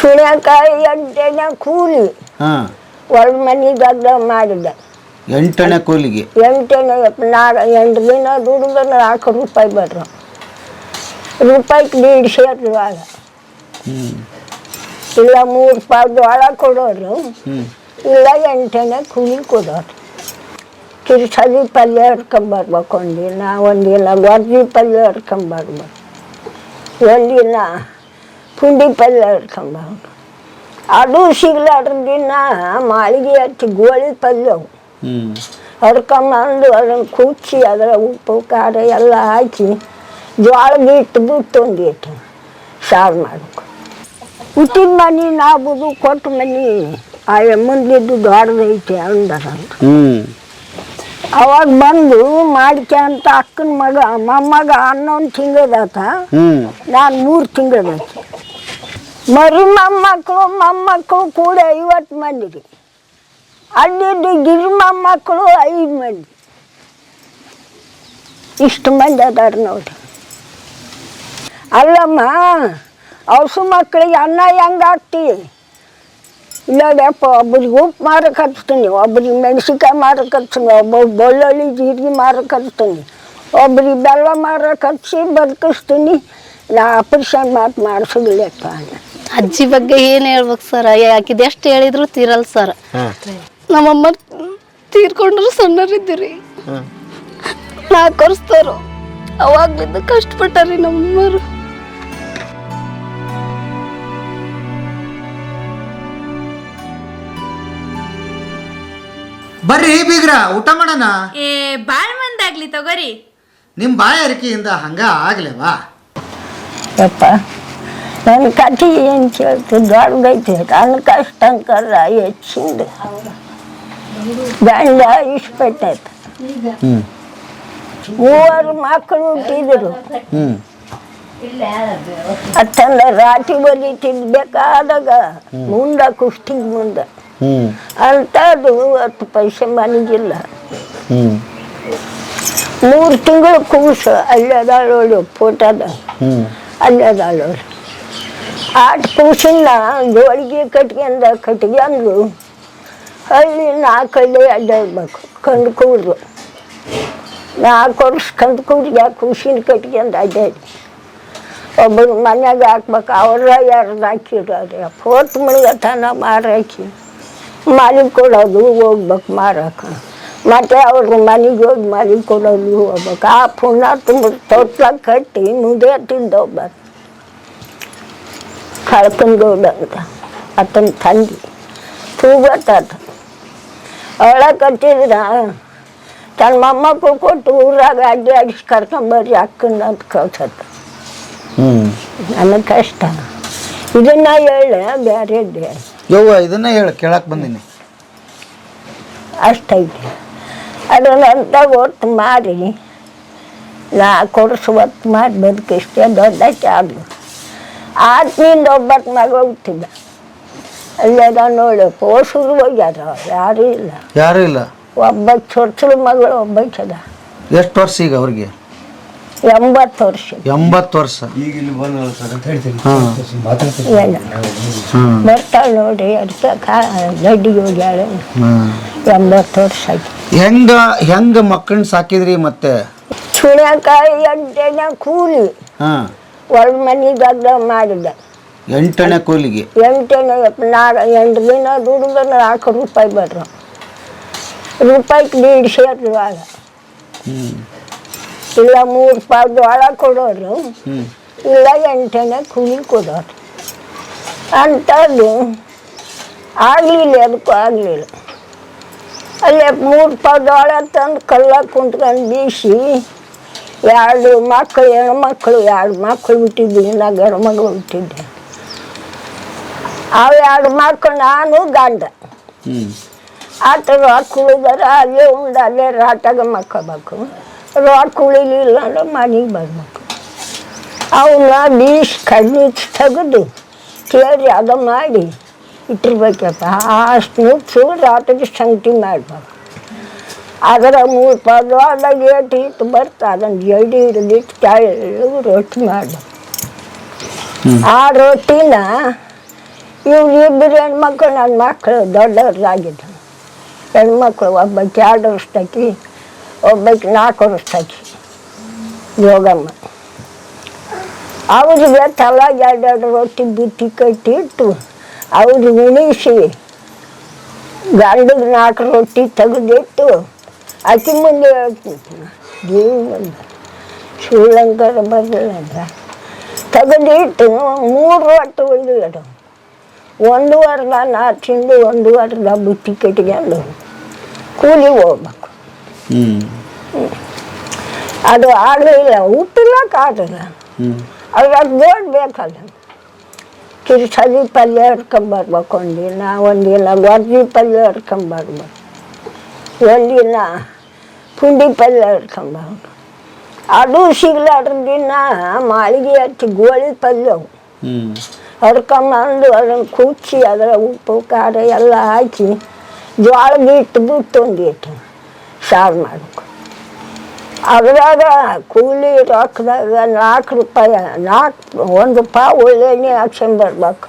ಸುಳ್ಯಕಾಯಿ ಎಂಟನೇ ಕೂಲಿ. ಹಾಂ. ಮನೆ ಬಗ್ಗ ಮಾಡಿದೆ. ಎಂಟನೇ ಕೂಲಿಗೆ. ಎಂಟನೇ ನಾಲ್ಕು ಎಂಟು ದಿನ ದುಡಿದ್ರೆ ನಾಲ್ಕು ರೂಪಾಯಿ ಬರ್ರು ರೂಪಾಯಿಗೆ ದೀಡ್ ಸೇರು ಆಗ. ಇಲ್ಲ ಮೂರು ರೂಪಾಯಿ ಜೋಳ ಕೊಡೋರು. ಇಲ್ಲ ಎಂಟನೇ ಕೂಲಿ ಕೊಡೋರು. ಕಿರ್ಸದಿ ಪಲ್ಯ ಹರ್ಕೊಂಬರ್ಬೇಕು ಒಂದಿನ ಒಂದಿನ ಗೊರ್ಜಿ ಪಲ್ಯ ಹಿಡ್ಕೊಂಬರ್ಬೇಕು ಒಂದಿನ ಪುಂಡಿ ಪಲ್ಯ ಹರ್ಕೊಂಬರ್ಬೇಕು ಅದು ಸಿಗ್ಲಾರ್ದಿನ ಮಾಳಿಗೆ ಹಚ್ಚಿ ಗೋಳಿ ಪಲ್ಯವು ಹರ್ಕೊಂಬಂದು ಅದನ್ನು ಕುಚ್ಚಿ ಅದರ ಉಪ್ಪು ಖಾರ ಎಲ್ಲ ಹಾಕಿ ಜೋಳದ ಹಿಟ್ಟು ಬಿಟ್ಟು ಒಂದು ಇಟ್ಟು ಸಾರು ಮಾಡಬೇಕು. ಹುಟ್ಟಿದ ಮನೆ ನಾಬುದು ಕೊಟ್ಟ ಮನೆ ಆ ಮುಂದಿದ್ದು ದೊಡ್ಡದೈತಿ ಅಂದರ ಹ್ಞೂ ಅವಾಗ ಬಂದು ಮಾಡ್ಕ್ಯಂತ ಅಕ್ಕನ ಮಗ ಮೊಮ್ಮಗ ಹನ್ನೊಂದು ತಿಂಗಳದಾತ. ನಾನು ಮೂರು ತಿಂಗಳದೈತಿ ಮರಿ ಮೊಮ್ಮಕ್ಕಳು ಮೊಮ್ಮಕ್ಕಳು ಕೂಡ ಐವತ್ತು ಮಂದಿ ರೀ ಅಲ್ಲಿದ್ದು ಗಿರಿ ಮೊಮ್ಮಕ್ಕಳು ಐದು ಮಂದಿ. ಇಷ್ಟು ಮಂದಿ ಅದಾರ ನೋಡಿ. ಅಲ್ಲಮ್ಮ, ಹಸು ಮಕ್ಕಳಿಗೆ ಅನ್ನ ಹೆಂಗೆ ಹಾಕ್ತಿ? ಇಲ್ಲಪ್ಪ ಒಬ್ರಿಗೆ ಉಪ್ಪು ಮಾರಕ್ಕೆ ಹಚ್ತೀನಿ ಒಬ್ರಿಗೆ ಮೆಣಸಿನ್ಕಾಯಿ ಮಾರಕ್ಕೆ ಹಚ್ತೀನಿ ಒಬ್ಬ ಬೆಳ್ಳುಳ್ಳಿ, ಜೀರಿಗೆ ಮಾರಕ್ಕೆ ಹಚ್ತೀನಿ ಒಬ್ರಿಗೆ ಬೆಲ್ಲ ಮಾರಕ್ಕೆ ಹಚ್ಚಿ ಬದುಕಿಸ್ತೀನಿ. ನಾ ಆಪ್ರೇಷನ್ ಮಾತು ಮಾಡಿಸೋದಿಲ್ಲಪ್ಪ ಅಜ್ಜಿ ಬಗ್ಗೆ ಏನು ಹೇಳ್ಬೇಕು ಸರ್ ಯಾಕಿದ್ ಎಷ್ಟು ಹೇಳಿದ್ರು ತೀರಲ್ಲ ಸರ್ ನಮ್ಮಮ್ಮ ತೀರ್ಕೊಂಡ್ರು ಸಣ್ಣರಿದ್ದೀರಿ ನಾಲ್ಕು ಬಿದ್ದ ಅವಾಗ್ಲಿಂದ ಕಷ್ಟಪಟ್ಟಾರಿ ನಮ್ಮಮ್ಮರು ಬರ್ರಿ ಬೀಗ್ರ ಊಟ ಮಾಡೋಣ? ಏ ಬಾಳ್ ಮಂದಾಗ್ಲಿ ತಗೋರಿ. ನಿಮ್ಮ ಬಾಯಾರಿಕೆಯಿಂದ ಹಂಗ ಆಗ್ಲೇವಾ? ಯಪ್ಪ. ನನ್ನ ಕಥೆ ಏನು ಕೇಳ್ತು? ದೊಡ್ಡದೈತೆ ನನ್ನ ಕಷ್ಟ ಅಂಕರ ಹೆಚ್ಚಿಂದು ಗಂಡ ಹ್ಞೂ ಮೂವರು ಮಕ್ಕಳು ಹುಟ್ಟಿದ್ರು. ಅತ್ತಂದ ರಾಟಿ ಬಲಿ ತಿನ್ಬೇಕಾದಾಗ ಮುಂದ ಕುಷ್ಟಿಗೆ ಮುಂದ. ಅಂತದು ಹತ್ತು ಪೈಸೆ ಮನೆಗಿಲ್ಲ. ಮೂರು ತಿಂಗಳು ಕೂಸು ಅಲ್ಲಿ ಅದಾಳೋಳು ಫೋಟೋದ ಹ್ಞೂ ಅಲ್ಲಿ ಅದಾಳೋಳು ಆಟ ಕೂಸಿನ ಜೋಳಿಗೆ ಕಟ್ಕೊಂಡ ಕಟ್ಕೊಂಡು ಹಳ್ಳಿ ನಾಲ್ಕು ಹಳ್ಳಿ ಅಡ್ಡಾಡ್ಬೇಕು ಕಂಡು ಕೂಡ್ರು ನಾಲ್ಕು ವರ್ಷ ಕಂದು ಕೂಡ್ಗೆ ಕೂಸಿನ ಅಂದ ಅಡ್ಡಾಡಿ ಒಬ್ಬರು ಮನ್ಯಾಗ ಹಾಕ್ಬೇಕು, ಅವ್ರ ಯಾರ್ದು ಹಾಕಿರೋರು ಫೋರ್ತ್ ಮುಳುಗತನ ಮಾರಾಕಿ ಮಾಲಿಗೆ ಕೊಡೋದು ಹೋಗ್ಬೇಕು ಮಾರಕ್ಕೆ ಮತ್ತೆ ಅವ್ರ ಮನೆಗೆ ಹೋಗಿ ಮಾಲಿಗೆ ಕೊಡೋದು ಹೋಗ್ಬೇಕು. ಆ ಪುಣ್ಯ ತುಂಬ ತೊಟ್ಲ ಕಟ್ಟಿ ಮುಂದೆ ತಿಂದೊಬ್ಬ ಕಳ್ಕೊಂಡೋಡ ಅಂತ ಆತನ ತಂದೆ ತೂಗತ್ತಾತ ಅವಳ ಕಟ್ಟಿದ್ರ ತನ್ನ ಮೊಮ್ಮಕ್ಕಳು ಕೊಟ್ಟು ಊರಾಗ ಅಡ್ಡಿ ಅಡಿಸಿ ಕರ್ಕೊಂಬರ್ರಿ ಅಕ್ಕನ ಅಂತ ಕಳ್ಸತ್ತ ಹ್ಞೂ ನನಗೆ ಕಷ್ಟ. ಇದನ್ನ ಹೇಳ ಬೇರೆ ಬೇರೆ ಯವ್ವ ಇದನ್ನ ಹೇಳು ಕೇಳಕ್ಕೆ ಬಂದೀನಿ. ಅಷ್ಟೈತಿ. ಅದನ್ನಂತ ಒಟ್ಟು ಮಾರಿ. ನಾ ಕೊಡಿಸು ಒತ್ತು ಮಾಡಿ ಬದುಕಿಷ್ಟೇ ದೊಡ್ಡಕ್ಕೆ ಆಗಲು. ಆತ್ಮಿಂದ ಒಬ್ಬತ್ತು ಮಗ ಹುಟ್ಟಿದ್ದ ಅಲ್ಲೆಲ್ಲ ನೋಡು ಪೋಷರು ಹೋಗ್ಯಾರ ಯಾರು ಯಾರೂ ಇಲ್ಲ. ಯಾರು ಇಲ್ಲ? ಒಬ್ಬ ಚೊಚ್ಚಲು ಮಗಳು ಒಬ್ಬಕ್ಕದ ಎಷ್ಟು ವರ್ಷ ಈಗ ಅವ್ರಿಗೆ? ಎಂಬತ್ತು ವರ್ಷ. ಎಂಬತ್ತು ವರ್ಷ. ಬರ್ತಾಳೆ ನೋಡಿ ಅದಕ್ಕೆ ಕಾ ದಡ್ಡಿಗೆ ಹೋಗ್ಯಾಳೆ. ಎಂಬತ್ತು ವರ್ಷ ಆಯ್ತು. ಹೆಂಗ ಹೆಂಗ ಮಕ್ಕಳನ್ನ ಸಾಕಿದ್ರಿ ಮತ್ತೆ? ಸುಳ್ಯಕಾಯಿ ಎಂಟೆನ ಕೂಲಿ. ಹಾಂ. ಹೊಲ ಮನಿದಾಗ ಮಾಡಿದೆ ಎಂಟನೇ ಕೂಲಿಗೆ. ಎಂಟನೇ ನಾಲ್ಕು ಎಂಟು ದಿನ ದುಡಿದ್ರೆ ನಾಲ್ಕು ರೂಪಾಯಿ ಬರ್ರು ರೂಪಾಯಿ ದೀಡ್ ಸೇರು ಆಗ. ಇಲ್ಲ ಮೂರು ರೂಪಾಯಿ ಜೋಳ ಕೊಡೋರು. ಇಲ್ಲ ಎಂಟನೇ ಕೂಲಿ ಕೊಡೋರು. ಅಂಥದ್ದು ಆಗಲಿಲ್ಲ ಅದಕ್ಕೂ ಆಗಲಿಲ್ಲ. ಅಲ್ಲೇ ಮೂರು ರೂಪಾಯಿ ಜೋಳ ತಂದು ಕಲ್ಲ ಕುಂತ್ಕೊಂಡು ಬೀಸಿ ಎರಡು ಮಕ್ಕಳು ಹೆಣ್ಮಕ್ಳು ಎರಡು ಮಕ್ಕಳು ಹುಟ್ಟಿದ್ವಿ ನಾ ಗಂಡು ಮಗಳು ಹುಟ್ಟಿದ್ದೆ. ಅವು ಎರಡು ಮಕ್ಕಳು ನಾನು ಗಂಡ. ಆತ ರೊಕ್ಕ ಉಳಿದಾರ ಅಲ್ಲೇ ಉಂಡು ಅಲ್ಲೇ ರಾಟಾಗ ಮಕ್ಕೋಬೇಕು. ರೊಕ್ಕ ಉಳಿಲಿಲ್ಲ ಅಂದ್ರೆ ಮನೆಗೆ ಬರ್ಬೇಕು. ಅವನ್ನ ಬೀಸ್ ಕಣ್ಣು ತೆಗೆದು ಕೇಳಿ ಅದು ಮಾಡಿ ಇಟ್ಟಿರ್ಬೇಕಪ್ಪ. ಅಷ್ಟು ನುಚ್ಚು ರಾತ್ರಿಗೆ ಸಂಗತಿ ಮಾಡ್ಬೇಕು. ಅದರ ಮೂರು ಪದವಾದ ಏಟು ಇಟ್ಟು ಬರ್ತಾ ಅದನ್ನು ಜಡಿ ಹಿಡಿದಿಟ್ಟು ಕೆಳಗೆ ರೊಟ್ಟಿ ಮಾಡ. ಆ ರೊಟ್ಟಿನ ಇವ್ರು ಇಬ್ಬರು ಹೆಣ್ಮಕ್ಳು ನನ್ನ ಮಕ್ಕಳು ದೊಡ್ಡವ್ರದ್ದಾಗಿದ್ದರು ಹೆಣ್ಮಕ್ಳು ಒಬ್ಬಕ್ಕೆ ಎರಡು ವರ್ಷದಾಕಿ ಒಬ್ಬಕ್ಕೆ ನಾಲ್ಕು ವರ್ಷದಾಕಿ ಯೋಗಮ್ಮ. ಅವ್ರಿಗೆ ತಲ ಎರಡೆರಡು ರೊಟ್ಟಿ ಬುತ್ತಿ ಕಟ್ಟಿ ಇಟ್ಟು ಅವ್ರಿಗೆ ಉಣಿಸಿ ಗಂಡಿಗೆ ನಾಲ್ಕು ರೊಟ್ಟಿ ತೆಗೆದಿಟ್ಟು ಅಕ್ಕಿ ಮುಂದೆ ಹೇಳ್ತೀನಿ. ದೇವಿ ಮುಂದೆ ಶ್ರೀಲಂಕಾರ ಬರಲಿಲ್ಲ ತೆಗೆದಿಟ್ಟು ಮೂರು ರೊಟ್ಟಿ ಒಯ್ದು ಒಂದು ವಾರದ ನಾ ತಿಂದು ಒಂದು ವಾರದ ಬುತ್ತಿ ಕಟ್ಕೊಂಡು ಕೂಲಿ ಹೋಗ್ಬೇಕು. ಅದು ಆಗಲಿಲ್ಲ ಉಪ್ಪಿಲ್ಲಕ್ಕೆ ಆಗಲ್ಲ. ಅದ್ರಾಗ ಗೋಡ್ ಬೇಕಲ್ಲ. ಕಿರ್ಸದಿ ಪಲ್ಯ ಹರ್ಕೊಂಬರ್ಬೇಕು ಒಂದಿನ ಒಂದಿನ ಗೊರ್ಜಿ ಪಲ್ಯ ಹರ್ಕೊಂಬರ್ಬೇಕು ಒಂದಿನ ಪುಂಡಿ ಪಲ್ಯ ಹರ್ಕೊಂಬರ್ಬೇಕು ಅದು ಸಿಗ್ಲಾರ್ದಿನ ಮಾಳಿಗೆ ಹಚ್ಚಿ ಗೋಳಿ ಪಲ್ಯವು ಹರ್ಕೊಂಬಂದು ಅದನ್ನು ಕುಚ್ಚಿ ಅದರ ಉಪ್ಪು ಖಾರ ಎಲ್ಲ ಹಾಕಿ ಜೋಳದ ಹಿಟ್ಟು ಬಿಟ್ಟು ಒಂದಿಟ್ಟು ಸಾರು ಮಾಡಬೇಕು. ಅದ್ರಾಗ ಕೂಲಿ ರೊಕ್ಕದಾಗ ನಾಲ್ಕು ರೂಪಾಯಿ ನಾಲ್ಕು ಒಂದು ಪಾವು ಒಳ್ಳೆಣ್ಣೆ ಹಾಕ್ಸ್ಕೊಂಬರ್ಬೇಕು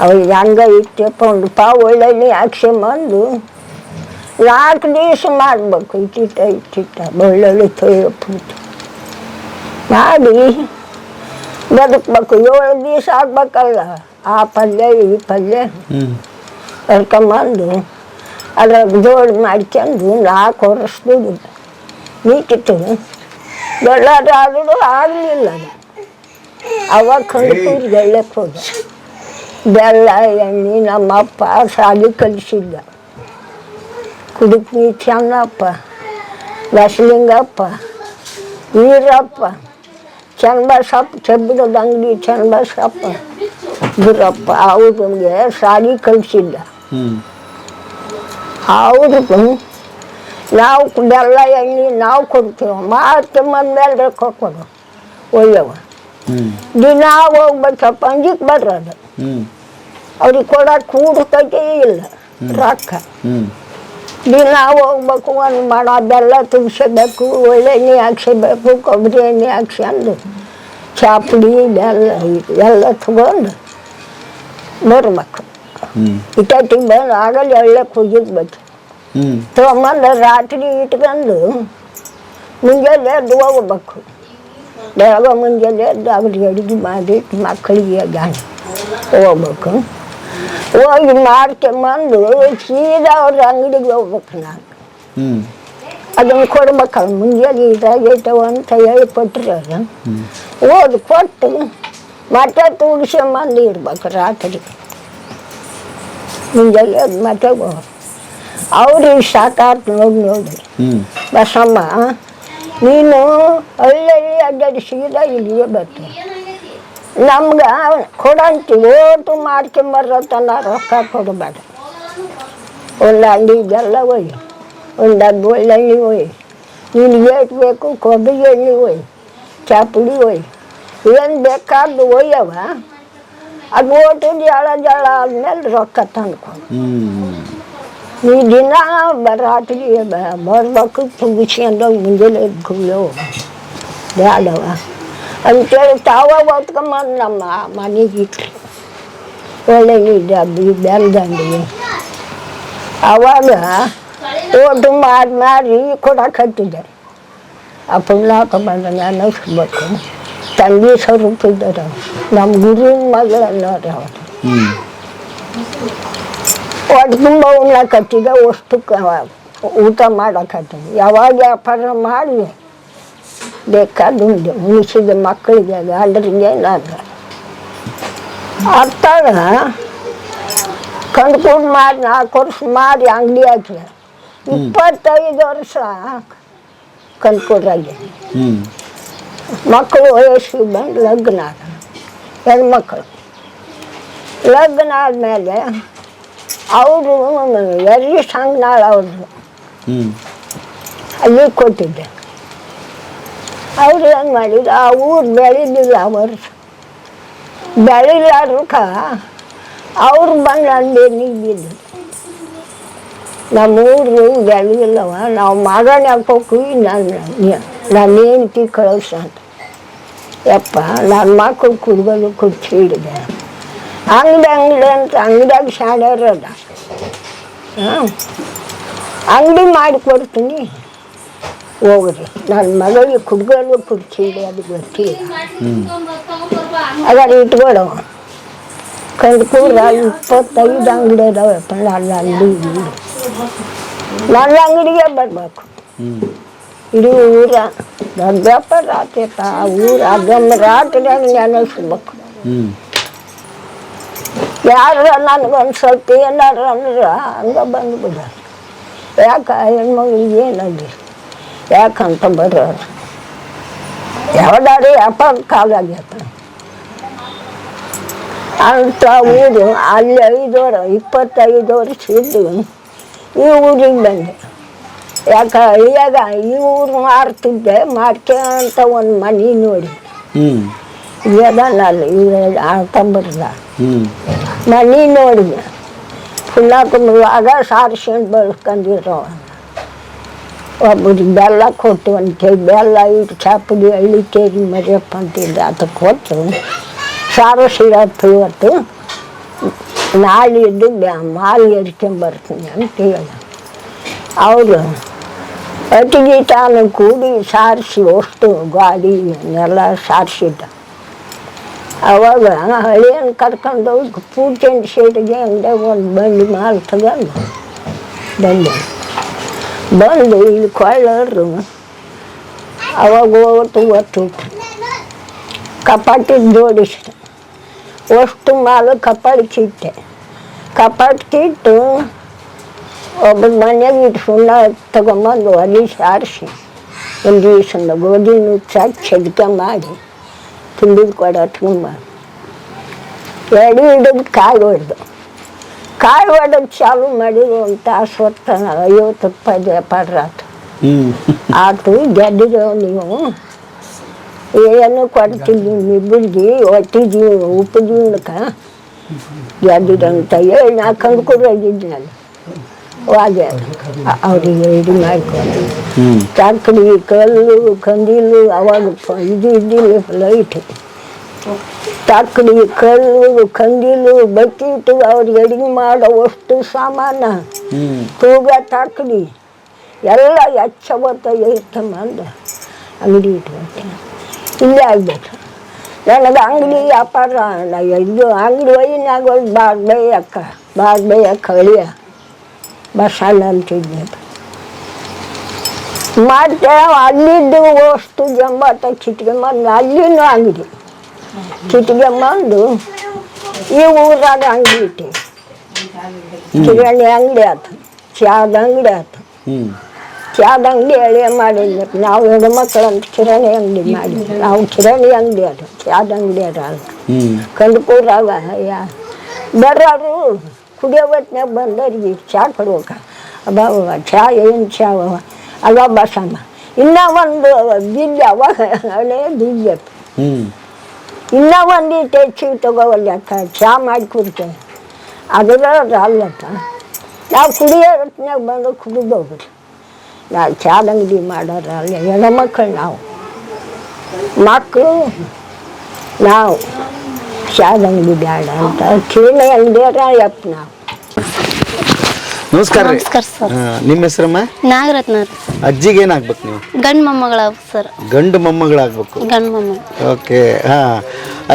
ಅವ್ರಿಗೆ ಹಂಗೆ ಇಟ್ಟಪ್ಪ ಒಂದು ಪಾವು ಒಳ್ಳೆಣ್ಣೆ ಹಾಕ್ಸ್ಕೊಂಬಂದು ನಾಲ್ಕು ದಿವಸ ಮಾಡಬೇಕು ಇಟ್ಟಿಟ್ಟ ಇಟ್ಟಿಟ್ಟ ಬೆಳ್ಳುಳ್ಳಿ ತೊಯ್ಯಪ್ಪು ಮಾಡಿ ಬದುಕಬೇಕು? ಏಳು ದಿವಸ ಆಗ್ಬೇಕಲ್ಲ. ಆ ಪಲ್ಯ ಈ ಪಲ್ಯ. ಕರ್ಕೊಂಬಂದು ಅದ್ರಾಗ ಜೋಡಿ ಮಾಡ್ಕೊಂಡು ನಾಲ್ಕು ವರ್ಷ ದುಡಿದು. ನೀಟಿತ್ತು ದೊಡ್ಡದಾದ್ರೂ ಆಗಲಿಲ್ಲ ಅದು. ಅವಾಗ ಕಂಡು ಬೆಳ್ಳಕ್ಕೆ ಹೋದ. ಬೆಲ್ಲ ಎಣ್ಣೆ ನಮ್ಮಪ್ಪ ಸಾಲಿ ಕಲಿಸಿದ್ದ. ಕುಡುಕಿ ಚೆನ್ನಪ್ಪ ಬಸಲಿಂಗಪ್ಪ ವೀರಪ್ಪ ಚನ್ನಬಸಪ್ಪ ಚೆಬ್ಬದ ಅಂಗಡಿ ಚನ್ನಬಸಪ್ಪ ಗುರಪ್ಪ ಅವ್ರಿಗೆ ಸಾಲಿ ಕಲಿಸಿದ್ದ ಹ್ಮ್. ಅವ್ರಿಗೂ ನಾವು ಬೆಲ್ಲ ಎಣ್ಣೆ ನಾವು ಕೊಡ್ತೀವಿ ಮಾತು ಮೇಲೆ ರೊಕ್ಕ ಕೊಡು ಒಳ್ಳೆಯವ ದಿನ ಹೋಗ್ಬೇಕಪ್ಪ ಅಂಜಿಕ್ ಬರೋದು. ಅವ್ರಿಗೆ ಕೊಡೋಕೆ ಕೂಡ್ತೈತೆ ಇಲ್ಲ ರೊಕ್ಕ. ದಿನ ಹೋಗ್ಬೇಕು ಒಂದು ಮಾಡ ಬೆಲ್ಲ ತುಂಬಿಸಬೇಕು ಒಳ್ಳೆ ಎಣ್ಣೆ ಹಾಕ್ಸಬೇಕು ಕೊಬ್ಬರಿ ಎಣ್ಣೆ ಹಾಕ್ಸ್ಕೊಂಡು ಚಾಪುಡಿ ಬೆಲ್ಲ ಇದು ಎಲ್ಲ ತಗೊಂಡು ಬರ್ಬೇಕು ಹ್ಮ್ ಇಟ್ಟಟ್ಟಿಗೆ ಬಂದು ಆಗಲ್ಲ ಎಳ್ಳಕ್ಕೆ ಹೋಗಿದ್ಬೇಕು ಹ್ಮ್ ತೊಗೊಂಬಂದು ರಾತ್ರಿ ಇಟ್ಕೊಂಡು ಮುಂಜಾನೆ ಎದ್ದು ಹೋಗ್ಬೇಕು ಬೆಳಗ್ಗೆ ಮುಂಜಾನೆ ಎದ್ದು ಅವ್ರಿಗೆ ಅಡುಗೆ ಮಾಡಿ ಮಕ್ಕಳಿಗೆ ಗಾಳಿ ಹೋಗ್ಬೇಕು ಹೋಗಿ ಮಾಡ್ಕೊಂಬಂದು ಸೀದಾ ಅವ್ರ ಅಂಗಡಿಗೆ ಹೋಗ್ಬೇಕು ನಾನು. ಅದನ್ನು ಕೊಡ್ಬೇಕಲ್ಲ ಮುಂಜಾನೆ ಇದಾಗೈತೆ ಅಂತ ಹೇಳಿ ಕೊಟ್ಟರೆ ಅದು ಓದು ಕೊಟ್ಟು ಮತ್ತೆ ತೂಗಿಸ್ಕೊಂಬಂದು ಇಡ್ಬೇಕು ರಾತ್ರಿ. ಮುಂಜಾನೆ ಅದು ಮತ್ತೆ ಅವ್ರಿಗೆ ಸಾಕಾಯ್ತು ನೋಡಿ ನೋಡಿ. ಬಸಮ್ಮ ನೀನು ಹಳ್ಳಿ ಅಡ್ಡಾಡಿ ಸೀದಾ ಇಲ್ಲಿಗೆ ಬರ್ತೀನಿ ನಮ್ಗೆ ಕೊಡಂತಿ ಓಟು ಮಾಡ್ಕೊಂಬರ್ರತನ ರೊಕ್ಕ ಕೊಡಬೇಡ. ಒಂದು ಅಂಡಿ ಬೆಲ್ಲ ಒಯ್ ಒಂದು ಅದು ಒಳ್ಳೆಣ್ಣೆ ಒಯ್ ನೀನು ಏಟ್ ಬೇಕು ಕೊಬ್ಬರಿ ಎಣ್ಣೆ ಒಯ್ ಚಾಪುಡಿ ಒಯ್ ಏನು ಬೇಕಾದ್ದು ಒಯ್ಯವ ಅದು ಓಟು ಜಳ ಜಳ ಆದ್ಮೇಲೆ ರೊಕ್ಕ ತಂದ್ಕೊಂಡು ಈ ದಿನ ರಾತ್ರಿ ಬ- ಬರ್ಬೇಕು ತುಂಬಿಸ್ಕೊಂಡು ಮುಂಜಾನೆ ಬೇಡವ ಅಂತೇಳಿ ತಾವ ಹೊತ್ಕೊಂಬಂದು ನಮ್ಮ ಮನೆಗೆ ಇಟ್ರು. ಒಳ್ಳೆ ಡಬ್ಬಿ ಬೆಲ್ದಂಡಿ ಅವಾಗ ಓಟು ಮಾಡಿ ಮಾಡಿ ಕೊಡಕತ್ತಿದ್ದೆ ಆ ಪುಣ್ಯಾಕ ಬಂದ ನೆನೆಸ್ಬೇಕು ತಂಗಿ ಸ್ವರೂಪಿದ್ದಾರೆ. ನಮ್ಮ ಗುರುವಿನ ಮಗಳನ್ನೋರು ಅವರು. ಹ್ಮ್. ಹೊಟ್ಟೆ ತುಂಬ ಉಣ್ಣಕತ್ತಿದ್ದೆ ಅಷ್ಟು ಊಟ ಮಾಡಕತ್ತಿದ್ದೆ ಯಾವಾಗ ವ್ಯಾಪಾರ ಮಾಡಿ ಬೇಕಾದ ಮುಗಿಸಿದ ಮಕ್ಕಳಿಗೆ ಗಂಡರಿಗೆ ನಾನು ಅರ್ಥಾಗ ಕಂಡ್ಕೊಂಡು ಮಾಡಿ ನಾಲ್ಕು ವರ್ಷ ಮಾಡಿ ಅಂಗಡಿ ಹಾಕಿ ಇಪ್ಪತ್ತೈದು ವರ್ಷ ಕಂಡ್ಕೊಡ್ರಾಗೆ ಮಕ್ಕಳು ವಯಸ್ಸಿಗೆ ಬಂದು ಲಗ್ನ ಆದ. ಹೆಣ್ಮಕ್ಳು. ಲಗ್ನ ಆದಮೇಲೆ ಅವರು ಎಲ್ಲಿ ಸಂಘನಾಳ ಅವ್ರದ್ದು. ಹ್ಮ್. ಅಲ್ಲಿ ಕೊಟ್ಟಿದ್ದೆ. ಅವ್ರು ಏನು ಮಾಡಿದ್ರು? ಆ ಊರು ಬೆಳಿಲಿಲ್ಲ ಅವರು. ರುಖ ಅವ್ರು ಬಂದು ಅಲ್ಲಿ ನಿಂತಿದ್ರು. ನಮ್ಮ ಊರು ಬೆಳಿಲ್ಲವ ನಾವು ಮಗನ ಹಾಕೋಕ್ವಿ ನನ್ನ ನನ್ನ ಕಳಿಸ ಅಂತ. ಯಪ್ಪ ನನ್ನ ಮಕ್ಕಳು ಕುಡ್ಗಲು ಕುರ್ಚಿ ಹಿಡಿದೆ ಅಂಗಡಿ ಅಂಗಡಿ ಅಂತ ಅಂಗಡಿಯಾಗ ಅದ ಹಾಂ ಅಂಗಡಿ ಮಾಡಿ ಕೊಡ್ತೀನಿ. ಹೋಗ್ರಿ ನನ್ನ ಮಗಳಿಗೆ ಕುಡ್ಕೊಂಡು ಕುಡ್ಸಿದೆ ಅದು ಗೊತ್ತಿಲ್ಲ ಅದಾರ ಇಟ್ಕೊಡು ಕಂಡ್ಕೂರ ಇಪ್ಪತ್ತೈದು ಅಂಗಡಿ ಅದಾವಪ್ಪ ನನ್ನ ಅಂಗಡಿ. ನನ್ನ ಅಂಗಡಿಗೆ ಬರಬೇಕು. ಇಡೀ ಊರ ದೊಡ್ಡಪ್ಪ ರಾತ್ರಿ ಆ ಊರ ಅದೊಂದು ರಾತ್ರಿ ನೆನೆಸ್ಬೇಕು. ಯಾರು ನನಗೊಂದು ಸ್ವಲ್ಪ ಏನಾರು ಅಂದ್ರೆ ಹಂಗೆ ಬಂದ್ಬಿಡ. ಯಾಕೆ ಹೆಣ್ಮಗಳಿಗೆ ಏನಂದ್ರೆ? ಯಾಕಂತ ಬರೋರು ಯಾವ್ದಾರು ವ್ಯಾಪಾರ ಕಾಲಾಗ್ಯಪ್ಪ ಅಂತ. ಊರು ಅಲ್ಲಿ ಐದು ವರ್ ಇಪ್ಪತ್ತೈದು ವರ್ಷ ಇದ್ದು ಈ ಊರಿಗೆ ಬಂದೆ ಯಾಕ ಈಗ ಈ ಊರು ಮಾರ್ತಿದ್ದೆ ಅಂತ ಒಂದು ಮನೆ ನೋಡಿ. ಹ್ಞೂ ಇದಲ್ಲ ಇವ ಆಟಂಬರ್ದ ಹ್ಞೂ ಮನೆ ನೋಡಿದೆ ಆಗ ಸಾರಿಸ್ಕೊಂಡು ಬೆಳ್ಕೊಂಡಿರೋ ಒಬ್ಬರಿಗೆ ಬೆಲ್ಲ ಕೊಟ್ಟು ಕೇಳಿ ಬೆಲ್ಲ ಇಟ್ಟು ಚಾಪುಡಿ, ಹಳ್ಳಿ ಕೇರಿ, ಮರಿಯಪ್ಪ ಅಂತಿದ್ದೆ ಅದಕ್ಕೆ ಕೊಟ್ಟು ಸಾರಸಿರತ್ತು ಇವತ್ತು ನಾಳೆ ಇದ್ದು ಮಾಲಿ ಎರ್ಕೊಂಬರ್ತೀನಿ ಅಂತ ಹೇಳ. ಅವರು ತಾನು ಕೂಡಿ ಸಾರಿಸಿ ಅಷ್ಟು ಗಾಡಿ ಎಲ್ಲ ಸಾರಿಸಿದ್ದ. ಅವಾಗ ಹಳ್ಳಿಯನ್ನು ಕರ್ಕೊಂಡು ಪೂಜೆ ಸೇರಿಗೆ ಅಂಗಡಿಯಾಗ ಒಂದು ಬಂಡಿ ಮಾಲ್ ತಗೊಂಡು ಬಂದೆ. ಬಂದು ಇಲ್ಲಿ ಕೊಳ್ಳರು ಅವಾಗ ಓಟು ಒಟ್ಟು ಕಪಾಟಿಗೆ ಜೋಡಿಸಿದೆ. ಅಷ್ಟು ಮಾಲು ಕಪಾಟಿಗೆ ಇಟ್ಟೆ. ಕಪಾಟಿಗೆ ಕಿಟ್ಟು ಒಬ್ಬರ ಮನೆಯಾಗ ಇಟ್ಟು ಸುಣ್ಣ ತಗೊಂಬಂದು ಅಲ್ಲಿ ಸಾರಿಸಿ. ಒಂದು ದಿವಸದಿಂದ ಗೋಧಿ ನುಚ್ಚಾಕಿ ಸದ್ಕ ಮಾಡಿ ತುಂಬಿದ ಕೊಡ ತುಂಬ. ಎಡೆ ಹಿಡಿದು ಕಾಲು ಹೊಡೆದು ಕಾಳು ಹೊಡೆದು ಚಾಲು ತಾಸು ಹೊತ್ತ ಐವತ್ತು ರೂಪಾಯಿ ವ್ಯಾಪಾರ ಆತು ಆತು ಗೆದ್ದಿದ್ದೇವೆ ನೀವು. ಏನು ಕೊಡ್ತೀವಿ ನಿಮ್ಮಿಬ್ಬರಿಗೆ ಒಟ್ಟಿ ಜೀವ ಉಪ್ಪು ಜೀವನಕ್ಕೆ ಗೆದ್ದಿದಂತ ಹೇಳಿ ನಾ ಕಂಡ್ಕೊಡೋಗಿದ್ನಲ್ಲ ಹಾಗೆ ಅವರಿಗೆ ಇದು ಮಾಡಿಕೊಂಡು. ಚಾಕಡಿ ಕಲ್ಲು ಕಂದಿಲು ಅವಾಗ ಇದು ಇದ್ದಿಲ್ಲ ಲೈಟ್ ಚಾಕಡಿ ಕಲ್ಲು ಕಂದಿಲು ಬಕೀಟು ಅವ್ರಿಗೆ ಅಡಿಗೆ ಮಾಡೋ ವಸ್ತು ಸಾಮಾನು. ತೂಗ ತಕ್ಕಡಿ ಎಲ್ಲ ಎಚ್ಚ ಬತ್ತ ಅಂದ ಅಂಗಡಿ ಇಟ್ಕೊಳ್ತೀನಿ ಇಲ್ಲೇ ಆಗ್ಬೇಕು. ನನಗೆ ಅಂಗಡಿ ವ್ಯಾಪಾರ ನಾ ಇದು ಅಂಗಡಿ ಒಯ್ಯಿನಾಗ ಒಂದು ಬಾರ್ ಬೇಯಕ್ಕ ಅಳಿಯ ಬಸಣ್ಣ ಅಂತಿದ್ದೆ ಮತ್ತೆ ಅಲ್ಲಿದ್ದು ಅಷ್ಟು ಜಂಬಾಟ ಕಿಟ್ಕೊಂಬಂದು ಅಲ್ಲಿನೂ ಅಂಗಡಿ. ಕಿಟ್ಕೊಂಬಂದು ಈ ಊರಾಗ ಅಂಗಡಿ ಇಟ್ಟೆ ಕಿರಾಣಿ ಅಂಗಡಿ ಆಯ್ತು ಚಾದ ಅಂಗಡಿ ಆಯ್ತು ಹ್ಞೂ ಚಾದ ಅಂಗಡಿ ಅಳೆ ಮಾಡಿದ್ರು ನಾವು ಹೆಣ್ಣು ಅಂತ ಕಿರಾಣಿ ಅಂಗಡಿ ಮಾಡಿದ್ವಿ. ನಾವು ಕಿರಾಣಿ ಅಂಗಡಿ ಅದು ಚಾದ ಅಂಗಡಿ ಅದ ಕಂಡುಕೂರಾಗ ಯಾ ಬರೋರು ಕುಡಿಯೋ ಹೊತ್ನ್ಯಾಗ ಬಂದವ್ರಿಗೆ ಚಾ ಕೊಡ್ಬೇಕ. ಅಬ್ಬ ಚಾ ಏನು ಚಾ ಅಲ್ಲ ಬಸಮ್ಮ ಇನ್ನೂ ಒಂದು ಬಿಲ್ ಅವಾಗ ಹಳೆ ಹ್ಞೂ ಇನ್ನೂ ಒಂದು ಇಟ್ಟು ಚೀ ತಗೋವಲ್ಲ ಅಕ್ಕ ಚಾ ಮಾಡಿ ಕುಡ್ತೇವೆ ಅದರ ಅಲ್ಲಕ್ಕ ನಾವು ಕುಡಿಯೋ ಹೊತ್ತಿನಾಗ ಬಂದು ಕುಡಿದೋಗ್ರಿ ನಾವು ಚಹಾದ ಅಂಗಡಿ ಮಾಡೋರು ಅಲ್ಲ, ಹೆಣ್ಮಕ್ಳು ನಾವು. ಮಕ್ಕಳು ನಾವು. ಚಾದ ಅಂಗಡಿ ಬೇಡ ಅಂತ ಕೇಳಿ ಅಂಗಡಿಯರ ಯಪ್ಪ ನಾವು. ನಮಸ್ಕಾರ ರೀ. ನಮಸ್ಕಾರ ಸರ್. ನಿಮ್ಮ ಹೆಸರಮ್ಮ? ನಾಗರತ್ನ ರೀ. ಅಜ್ಜಿಗೆ ಏನಾಗ್ಬೇಕು ನೀವು? ಗಂಡು ಮೊಮ್ಮಗಳಾಗ ಸರ್. ಗಂಡು ಮೊಮ್ಮಗಳಾಗ್ಬೇಕು? ಗಂಡು ಮೊಮ್ಮಗ ಓಕೆ ಹಾ.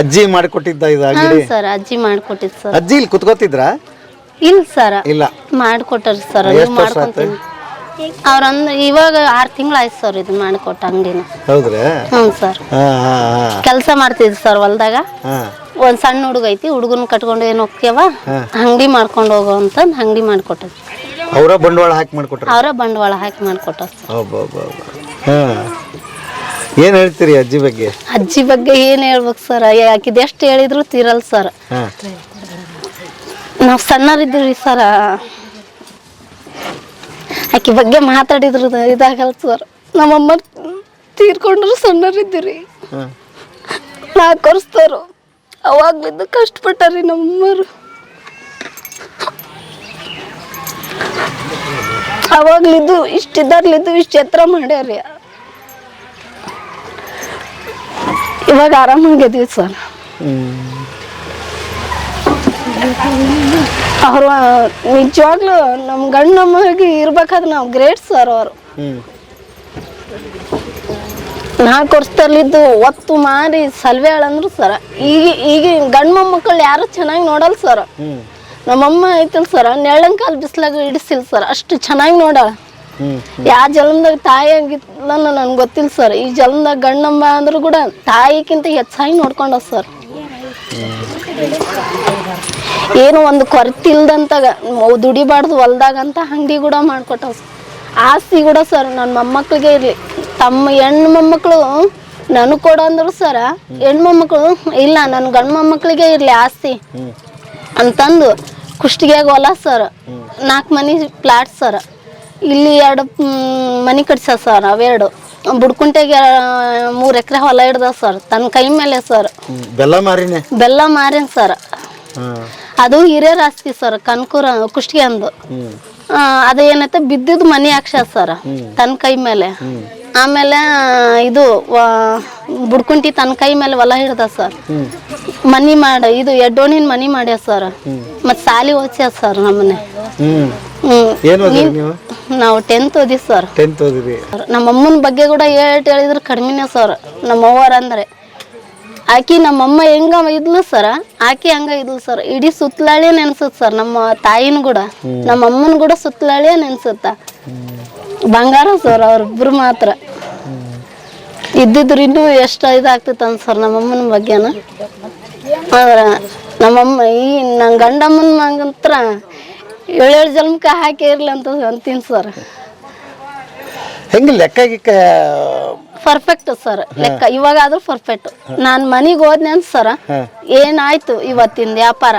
ಅಜ್ಜಿ ಮಾಡಿಕೊಟ್ಟಿದ್ದ ಇದು ಹಾಂ ಅಂಗಡಿ ಸರ್ ಅಜ್ಜಿ ಮಾಡ್ಕೊಟ್ಟಿದ್ ಸರ್. ಅಜ್ಜಿ ಇಲ್ಲಿ ಕುತ್ಕೋತಿದ್ರಾ? ಇಲ್ಲ ಸರ್. ಇಲ್ಲ. ಮಾಡ್ಕೊಟ್ಟಾರ ಸರ್ ಎಷ್ಟ್ ನೀವು ವರ್ಷ ಆತು? ಮಾಡ್ಕೊಂತೀನಿ. ಅವ್ರಂದ್ರೆ ಇವಾಗ ಆರು ತಿಂಗಳಾಯ್ತು ಸರ್ ಇದು ಮಾಡಿಕೊಟ್ಟ ಅಂಗಡಿನ. ಹೌದ್ರಾ? ಹ್ಞೂ ಸರ್. ಹಾ ಹಾ ಹಾ. ಕೆಲಸ ಮಾಡ್ತಿದ್ವಿ ಸರ್ ಹೊಲ್ದಾಗ. ಹಾ. ಒಂದು ಸಣ್ಣ ಹುಡುಗ ಐತಿ ಹುಡುಗನ ಕಟ್ಕೊಂಡು ಏನು ಹೋಗ್ಯವ ಅಂಗಡಿ ಮಾಡ್ಕೊಂಡು ಹೋಗೋ ಅಂತಂದು ಅಂಗಡಿ ಮಾಡಿಕೊಟ್ಟದ್. ಅವರ ಬಂಡವಾಳ ಹಾಕಿ ಮಾಡ್ಕೊಟ್ರ. ಅವರ ಬಂಡವಾಳ ಹಾಕಿ ಮಾಡಿಕೊಟ್ಟ ಬಾ ಹ. ಏನ್ ಹೇಳ್ತೀರಿ ಅಜ್ಜಿ ಬಗ್ಗೆ? ಅಜ್ಜಿ ಬಗ್ಗೆ ಏನು ಹೇಳ್ಬೇಕು ಸರ್? ಆಕಿದ್ ಎಷ್ಟು ಹೇಳಿದ್ರು ತೀರಲ್ಲ ಸರ್. ನಾವು ಸಣ್ಣರಿದ್ದೀವಿ ಸರ್. ಆಕಿ ಬಗ್ಗೆ ಮಾತಾಡಿದ್ರು ಇದಾಗಲ್ಲ ಸರ್. ನಮ್ಮಮ್ಮ ತೀರ್ಕೊಂಡ್ರು ಸಣ್ಣರಿದ್ದೀರಿ ನಾಲ್ಕು ವರ್ಷದವ್ರು ಅವಾಗ್ಲಿಂದ ಕಷ್ಟಪಟ್ಟಾರಿ ನಮ್ಮಮ್ಮರು ಅವಾಗ್ಲಿದ್ದು ಇಷ್ಟಿದ್ದಾರ್ಲಿದ್ದು ಇಷ್ಟು ಎತ್ತರ ಮಾಡ್ಯಾರಿ ಇವಾಗ ಆರಾಮಾಗಿದ್ವಿ ಸರ್. ಅವರು ನಿಜವಾಗ್ಲೂ ನಮ್ಮ ಗಂಡ ನಮಗೆ ಇರ್ಬೇಕಾದ್ರೆ ನಾವು ಗ್ರೇಟ್ ಸರ್ ಅವರು. ನಾಲ್ಕು ವರ್ಷದಲ್ಲಿದ್ದು ಒತ್ತು ಮಾರಿ ಸಲ್ವೆ ಅಂದ್ರು ಸರ್. ಈಗ ಈಗ ಗಂಡು ಮೊಮ್ಮಕ್ಕಳು ಯಾರು ಚೆನ್ನಾಗಿ ನೋಡಲ್ಲ ಸರ್. ನಮ್ಮಮ್ಮ ಐತಲ್ ಸರ ನೆಳ್ಳಂಕಾಲ್ ಬಿಸ್ಲಾಗ ಇಡಿಸಿಲ್ಲ ಸರ್, ಅಷ್ಟು ಚೆನ್ನಾಗಿ ನೋಡಾಳ ಯಾವ ಜಲಮದಾಗ ತಾಯಿ ಆಗಿತ್ತು ನನ್ಗೆ ಗೊತ್ತಿಲ್ಲ ಸರ್, ಈ ಜಲಮದಾಗ ಗಂಡಮ್ಮ ಅಂದ್ರೂ ಕೂಡ ತಾಯಿಗಿಂತ ಹೆಚ್ಚಾಗಿ ನೋಡ್ಕೊಂಡ ಸರ್. ಏನು ಒಂದು ಕೊರತೆ ಇಲ್ದಂತಾಗ ದುಡಿಬಾರ್ದು ಹೊಲ್ದಾಗ ಅಂತ ಅಂಗಡಿ ಕೂಡ ಮಾಡ್ಕೊಟ್ಟ ಆಸ್ತಿ ಕೂಡ ಸರ್ ನನ್ನ ಮೊಮ್ಮಕ್ಳಿಗೆ ಇರಲಿ. ತಮ್ಮ ಹೆಣ್ಣು ಮೊಮ್ಮಕ್ಕಳು ನನಗೆ ಕೊಡು ಅಂದ್ರು ಸರ, ಹೆಣ್ಣು ಮೊಮ್ಮಕ್ಕಳು ಇಲ್ಲ ನನ್ನ ಗಂಡು ಮೊಮ್ಮಕ್ಕಳಿಗೆ ಇರಲಿ ಆಸ್ತಿ. ಅಂತಂದು ಕುಷ್ಟಿಗ್ಯಾಗ ಹೊಲ ಸರ್. ನಾಲ್ಕು ಮನೆ ಪ್ಲಾಟ್ ಸರ್. ಇಲ್ಲಿ ಎರಡು ಮನೆ ಕಟ್ಸ ಸರ್ ಅವೆರಡು ಬುಡ್ಕುಂಟೆಗೆ ಮೂರು ಎಕರೆ ಹೊಲ ಹಿಡ್ದ ಸರ್. ತನ್ನ ಕೈ ಮೇಲೆ ಸರ್. ಬೆಲ್ಲ ಮಾರಿನೇ? ಬೆಲ್ಲ ಮಾರೇನ್ ಸರ್. ಅದು ಹಿರಿಯರ ಆಸ್ತಿ ಸರ್ ಕನ್ಕೂರ ಕುಷ್ಟಿಗೆ ಅಂದು. ಹ್ಞೂ ಆ, ಅದು ಏನೈತೆ? ಬಿದ್ದಿದ್ದು ಮನೆ ಹಾಕ್ಸ ಸರ್. ತನ್ನ ಕೈ ಮೇಲೆ. ಆಮೇಲೆ ಇದು ಬುಡ್ಕುಂಟಿ ತನ್ನ ಕೈ ಮೇಲೆ ಹೊಲ ಹಿಡ್ದ ಸರ್. ಮನಿ ಮಾಡ ಇದು ಎಡ್ಡೋಣಿನ ಮನಿ ಮಾಡ್ಯ ಸರ್. ಮತ್ತು ಸಾಲಿ ಓದ್ಸ್ಯ ಸರ್ ನಮ್ಮನೆ. ನಾವು ಟೆಂತ್ ಓದಿ ಸರ್. ನಮ್ಮ ಅಮ್ಮನ ಬಗ್ಗೆ ಕೂಡ ಹೇಳ್ ಹೇಳಿದ್ರೆ ಕಡಿಮೆನೇ ಸರ್. ನಮ್ಮ ಅವ್ವರ ಅಂದ್ರೆ. ಆಕಿ ನಮ್ಮಮ್ಮ ಹೆಂಗ ಇದ್ಲು ಸರ್ ಆಕಿ ಹಂಗ ಇದ್ಲು ಸರ್. ಇಡೀ ಸುತ್ತಲಾಳೆ ನೆನ್ಸುತ್ತೆ ಸರ್ ನಮ್ಮ ತಾಯಿನ ಕೂಡ. ನಮ್ಮ ಅಮ್ಮನ ಕೂಡ ಸುತ್ತಲಾಳಿ ನೆನ್ಸುತ್ತ. ಬಂಗಾರ ಸರ್ ಅವ್ರಿಬ್ರು ಮಾತ್ರ. ಇದ್ದಿದ್ರು ಇನ್ನೂ ಎಷ್ಟು ಇದಾಗ್ತಿತ್ತು ಅಂತ ಸರ್ ನಮ್ಮಮ್ಮನ ಬಗ್ಗೆನ? ಆದ್ರೆ ನಮ್ಮಮ್ಮ ಈ ನನ್ನ ಗಂಡಮ್ಮನ ಮಗಂತ್ರ ಏಳೇಳು ಜನ್ಮಕ್ಕೆ ಹಾಕಿ ಇರ್ಲಿ ಅಂತ ಅಂತೀನಿ ಸರ್. ಹೆಂಗೆ ಲೆಕ್ಕ ಗಿಕ್ಕ? ಪರ್ಫೆಕ್ಟ್ ಸರ್ ಲೆಕ್ಕ. ಇವಾಗ ಇವಾಗಾದ್ರೂ ಪರ್ಫೆಕ್ಟ್ ನಾನು ಮನೆಗೆ ಹೋದ್ನೆ ಅಂತ ಸರ್ ಏನಾಯ್ತು ಇವತ್ತಿನ ವ್ಯಾಪಾರ?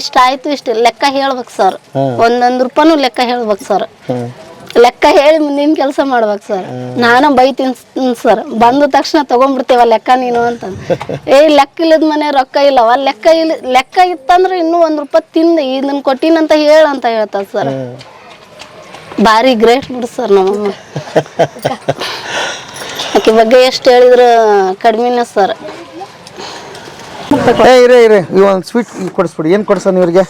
ಇಷ್ಟ ಆಯ್ತು ಇಷ್ಟ ಲೆಕ್ಕ ಹೇಳ್ಬೇಕು ಸರ್. ಒಂದೊಂದು ರೂಪಾಯಿನೂ ಲೆಕ್ಕ ಹೇಳ್ಬೇಕು ಸರ್. ಲೆಕ್ಕ ಹೇಳಿ ಮುಂದಿನ ಕೆಲಸ ಮಾಡ್ಬೇಕು ಸರ್ ನಾನು ಬೈತೀನಿ ಸರ್ ಬಂದ ತಕ್ಷಣ ತಗೊಂಡ್ಬಿಡ್ತೇವ ಲೆಕ್ಕ ನೀನು ಅಂತ. ಏ, ಲೆಕ್ಕ ಇಲ್ಲದ ಮನೆ ರೊಕ್ಕ ಇಲ್ಲವ? ಲೆಕ್ಕ ಇಲ್ಲ ಲೆಕ್ಕ ಇತ್ತಂದ್ರೆ ಇನ್ನೂ ಒಂದು ರೂಪಾಯಿ ತಿಂದು, ಇದನ್ನ ಕೊಟ್ಟಿನಂತ ಹೇಳಂತ ಹೇಳ್ತಾರೆ ಸರ್ ಭಾರಿ ಗ್ರೇಟ್ ಬಿಡು ಸರ್ ನಮ್ಮಮ್ಮ. ಆಕೆ ಬಗ್ಗೆ ಎಷ್ಟು ಹೇಳಿದ್ರು ಕಡಿಮೆನೇ ಸರ್ ಏ ಒಂದು ಸ್ವೀಟ್ ಕೊಡಿಸ್ಬಿಡಿ. ಏನು ಕೊಡ್ಸೋಣ ಇವ್ರಿಗೆ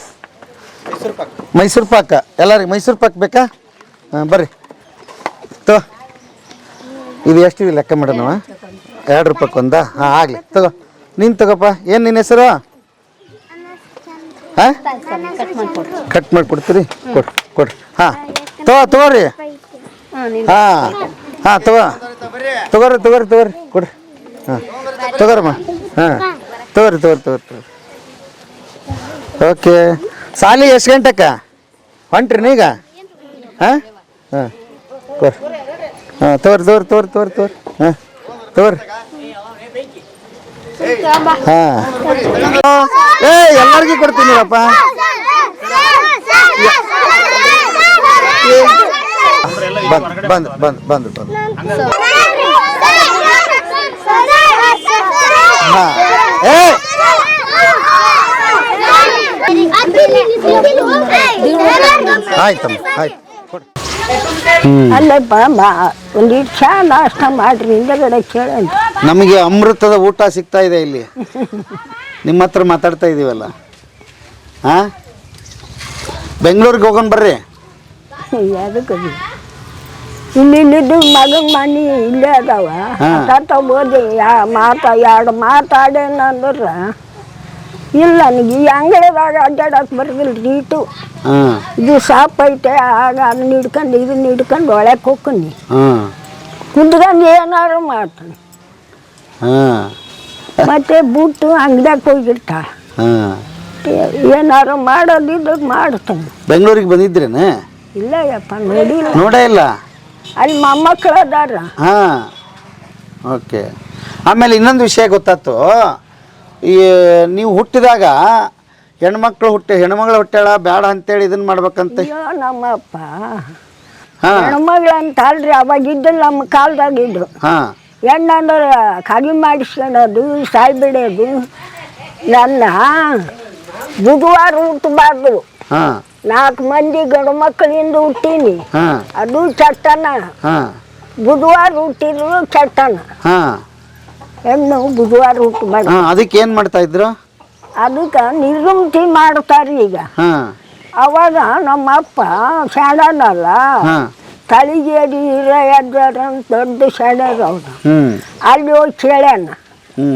ಮೈಸೂರು ಪಾಕ. ಎಲ್ಲರಿಗೆ ಮೈಸೂರು ಪಾಕ್ ಬೇಕಾ? ಹಾಂ, ಬರ್ರಿ. ತಗೋ. ಇದು ಎಷ್ಟಿದೆ ಲೆಕ್ಕ ಮಾಡೋಣ ಎರಡು ರೂಪಾಯಿ ಒಂದಾ? ಹಾಂ, ಆಗಲಿ. ತಗೋ. ನೀನು ತಗೋಪ್ಪ. ಏನು ನಿನ್ನ ಹೆಸರು? ಹಾಂ? ಕಟ್ ಮಾಡಿ ಕೊಡ್ತೀರಿ ಕೊಡ್ರಿ. ಕೊಡ್ರಿ ಹಾಂ. ತಗೋ, ತಗೋರಿ. ಹಾಂ. ಹಾಂ, ತಗೋ. ತಗೋರಿ ತಗೋರಿ ತಗೋರಿ. ಕೊಡ್ರಿ. ಹಾಂ. ತಗೋರಮ್ಮ. ಹಾಂ. ತಗೋರಿ ತಗೋರಿ ತಗೋರಿ ತಗೋರಿ. ಓಕೆ. ಸಾಲಿ ಎಷ್ಟು ಗಂಟೆಕ್ಕ ಹೊಂಟ್ರಿ ಈಗ ಹಾಂ? ಹಾಂ, ತೋರಿ. ಹಾಂ, ತೋರಿ ತೋರಿ ತೋರಿ ತೋರಿ ತೋರಿ. ಹಾಂ ತೋರಿ. ಹಾಂ. ಏ, ಎಲ್ಲರಿಗೂ ಕೊಡ್ತೀನಿ ಅಪ್ಪ ಬಂದು ಬಂದು ಬಂದು ಬಂದು ಬಂದು. ಹಾಂ. ಏ! ಆಯ್ತಮ್ಮ, ಆಯ್ತು. ಕೊಡು ಅಲ್ಲಪ್ಪ ಬಾ ಒಂದಿಟ್ಟು ಚಾ ನಾಷ್ಟ ಮಾಡ್ರಿ ಹಿಂದಗಡೆ ಕೇಳಂತ ನಮಗೆ ಅಮೃತದ ಊಟ ಸಿಗ್ತಾ ಇದೆ ಇಲ್ಲಿ. ನಿಮ್ಮ ಹತ್ರ ಮಾತಾಡ್ತಾ ಇದೀವಲ್ಲ. ಹಾಂ ಬೆಂಗಳೂರಿಗೆ ಹೋಗೋಣ ಬರ್ರಿ. ಅದಕ್ಕೆ ಇಲ್ಲಿ ಇಲ್ಲಿದ್ದು ಮಗನ ಮನೆ ಇಲ್ಲೇ ಅದಾವ. ತಾತ ಓದಿ ಯಾ ಮಾತಾ ಎರಡು ಮಾತಾಡೇನಂದ್ರೆ ಇಲ್ಲ ನನಗೆ ಈ ಅಂಗಡಿದಾಗ ಅಡ್ಡಾಡಕ್ಕೆ ಬರೋದಿಲ್ಲ ನೀಟು ಹಾಂ. ಇದು ಸಾಪ್ ಐತೆ ಆಗ ಅದನ್ನ ಹಿಡ್ಕೊಂಡು ಇದನ್ನ ಹಿಡ್ಕೊಂಡು ಒಳಗೆ ಹೋಗ್ಕೊಂಡು ಹಾಂ. ಕುಂತ್ಕೊಂಡು ಏನಾರು ಮಾಡ್ತಾನೆ. ಹಾಂ. ಮತ್ತೆ ಬುಟ್ಟು ಅಂಗಡಿಯಾಗ ಹೋಗಿರ್ತ. ಏನಾದ್ರು ಏನಾರು ಮಾಡೋದಿದ್ದು ಮಾಡ್ತಾನೆ. ಬೆಂಗಳೂರಿಗೆ ಬಂದಿದ್ರೇನೆ ಇಲ್ಲ ಯಪ್ಪ ನೋಡಿಲ್ಲ. ನೋಡೇ ಇಲ್ಲ? ಅಲ್ಲಿ ಮೊಮ್ಮಕ್ಕಳು ಅದಾರ. ಹಾಂ. ಓಕೆ. ಆಮೇಲೆ ಇನ್ನೊಂದು ವಿಷಯ ಗೊತ್ತಾಯ್ತು. ಈ ನೀವು ಹುಟ್ಟಿದಾಗ ಹೆಣ್ಮಕ್ಳು ಹುಟ್ಟಿ ಹೆಣ್ಮಗಳು ಹುಟ್ಟಾಳ ಬೇಡ ಅಂತೇಳಿ ಇದನ್ನ ಮಾಡ್ಬೇಕಂತ? ಅಯ್ಯೋ ನಮ್ಮಪ್ಪ. ಹಾಂ. ಹೆಣ್ಮಗಳು ಅಂತ ಅಲ್ರಿ ಅವಾಗ ಇದ್ದು ನಮ್ಮ ಕಾಲದಾಗ ಇದ್ರು ಹಾಂ. ಹೆಣ್ಣಂದ್ರೆ ಕಡಿಮೆ ಮಾಡಿಸ್ಕೊಳ್ಳೋದು ಸಾಯಿ ಬಿಡೋದು ನನ್ನ ಬುಧವಾರ ಹುಟ್ಟಬಾರ್ದು. ಹಾಂ. ನಾಲ್ಕು ಮಂದಿ ಗಂಡು ಮಕ್ಕಳಿಂದ ಹುಟ್ಟೀನಿ. ಹಾಂ. ಅದು ಚಟ್ಟನ ಹಾಂ. ಬುಧವಾರ ಹುಟ್ಟಿದ್ರು ಚಟ್ಟನ ಹಾಂ. ಹೆಣ್ಣು ಬುಧವಾರ ಊಟ ಮಾಡ ಅದಕ್ಕೆ ಏನು ಮಾಡ್ತಾ ಇದ್ರು? ಅದಕ್ಕೆ ನಿರ್ಗುಮ್ತಿ ಮಾಡ್ತಾರೆ ಈಗ. ಹಾಂ. ಅವಾಗ ನಮ್ಮ ಅಪ್ಪ ಶಾಣನಲ್ಲ ಹಾ. ತಳಿಗೇರಿ ಹಿರ ಎದ್ದಾರ ಅಂತ ದೊಡ್ಡ ಶಾಣ್ಯರು ಅವ್ರು. ಅಲ್ಲಿ ಹೋಗಿ ಕೇಳ್ಯಾನ. ಹ್ಞೂ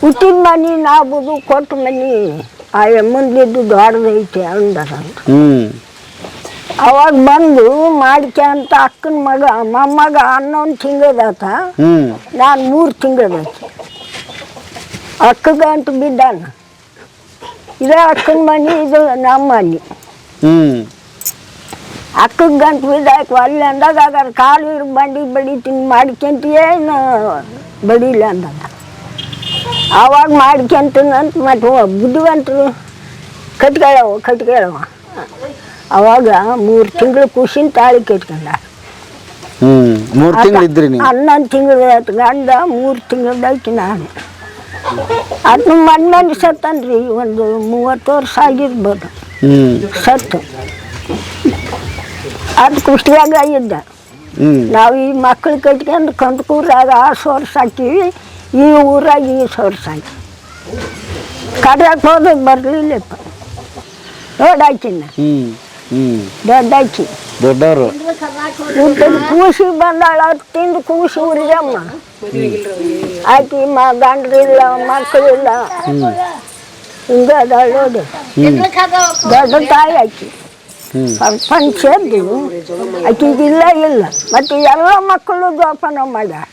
ಹುಟ್ಟಿದ ಮನೆ ನಾಬುದು ಕೊಟ್ಟ ಮನೆ ಆ ಎಮ್ಮಂದಿದ್ದು ದೊಡ್ಡದೈತೆ ಅಂದರಂತ. ಹ್ಞೂ ಅವಾಗ ಬಂದು ಮಾಡ್ಕ್ಯಂತ ಅಕ್ಕನ ಮಗ ಮೊಮ್ಮಗ ಹನ್ನೊಂದು ತಿಂಗಳದಾತ ನಾನು ಮೂರು ತಿಂಗಳದೈತಿ ಅಕ್ಕಗಂಟು ಬಿದ್ದಾನ. ಇದೇ ಅಕ್ಕನ ಮನೆ ಇದು ನಮ್ಮ ಮನೆ. ಅಕ್ಕಗಂತ ಅಕ್ಕಗೆ ಗಂಟು ಬಿದ್ದಾಯ್ತು ಅಲ್ಲಿ ಅಂದಾಗ ಅದ್ರ. ಕಾಲು ಇರು ಬಂಡಿ ಬಡಿತೀನಿ ಮಾಡ್ಕೊಂತೀಯೇನು ಬಡಿಲ್ಲ ಅಂದಾಗ ಆವಾಗ ಮಾಡ್ಕೊಂತೀನಂತ ಮತ್ತೆ ಬುದ್ಧಿವಂತರು ಕಟ್ಕೊಳ್ಳವ ಕಟ್ಕೊಳ್ಳವ ಅವಾಗ ಮೂರು ತಿಂಗಳು ಖುಷಿನ ತಾಳಿ ಕೆಟ್ಕೊಂಡ ಮೂರು ತಿಂಗಳು ಇದ್ರಿ ನೀವು? ಹನ್ನೊಂದು ತಿಂಗಳು ಗಂಡ ಮೂರು ತಿಂಗಳದೈತಿ ನಾನು. ಅದು ಮಣ್ಣಲ್ಲಿ ಸತ್ತನ್ರಿ ಒಂದು ಮೂವತ್ತು ವರ್ಷ ಆಗಿರ್ಬೋದು. ಸತ್ತು. ಅದು ಕುಷ್ಟಿಯಾಗ ಇದ್ದ. ಹ್ಞೂ ನಾವು ಈ ಮಕ್ಕಳು ಕಟ್ಕೊಂಡು ಕಂದಕೂರಾಗ ಆ ಸೋರ್ಸ್ ಹಾಕಿವಿ ಈ ಊರಾಗ ಈ ಸೋರ್ಸ್ ಹಾಕಿ ಕಡ್ರಕ್ಕೆ ಹೋದ್ರೆ ಬರಲಿಲ್ಲಪ್ಪ. ನೋಡಾಕಿನ ಹ್ಞೂ ಹ್ಞೂ ದೊಡ್ಡಾಕಿ. ದೊಡ್ಡವರು. ಊಟದ ಕೂಸಿ ಬಂದಾಳ ತಿಂದು ಕೂಸಿ ಉರಿದಮ್ಮ ಆಕಿ ಮ ಗಂಡ್ರಿಲ್ಲ ಮಕ್ಕಳಿಲ್ಲ. ಹಿಂಗೆ ಅದಾಳ ನೋಡಿ. ದೊಡ್ಡ ತಾಯಿ ಆಕಿ. ಸರ್ಪಂಚ್ ಎದ್ದು ಆಕಿಗಿಲ್ಲ ಇಲ್ಲ. ಮತ್ತು ಎಲ್ಲ ಮಕ್ಕಳು ಜೋಪಾನ ಮಾಡ್ಯಾಳ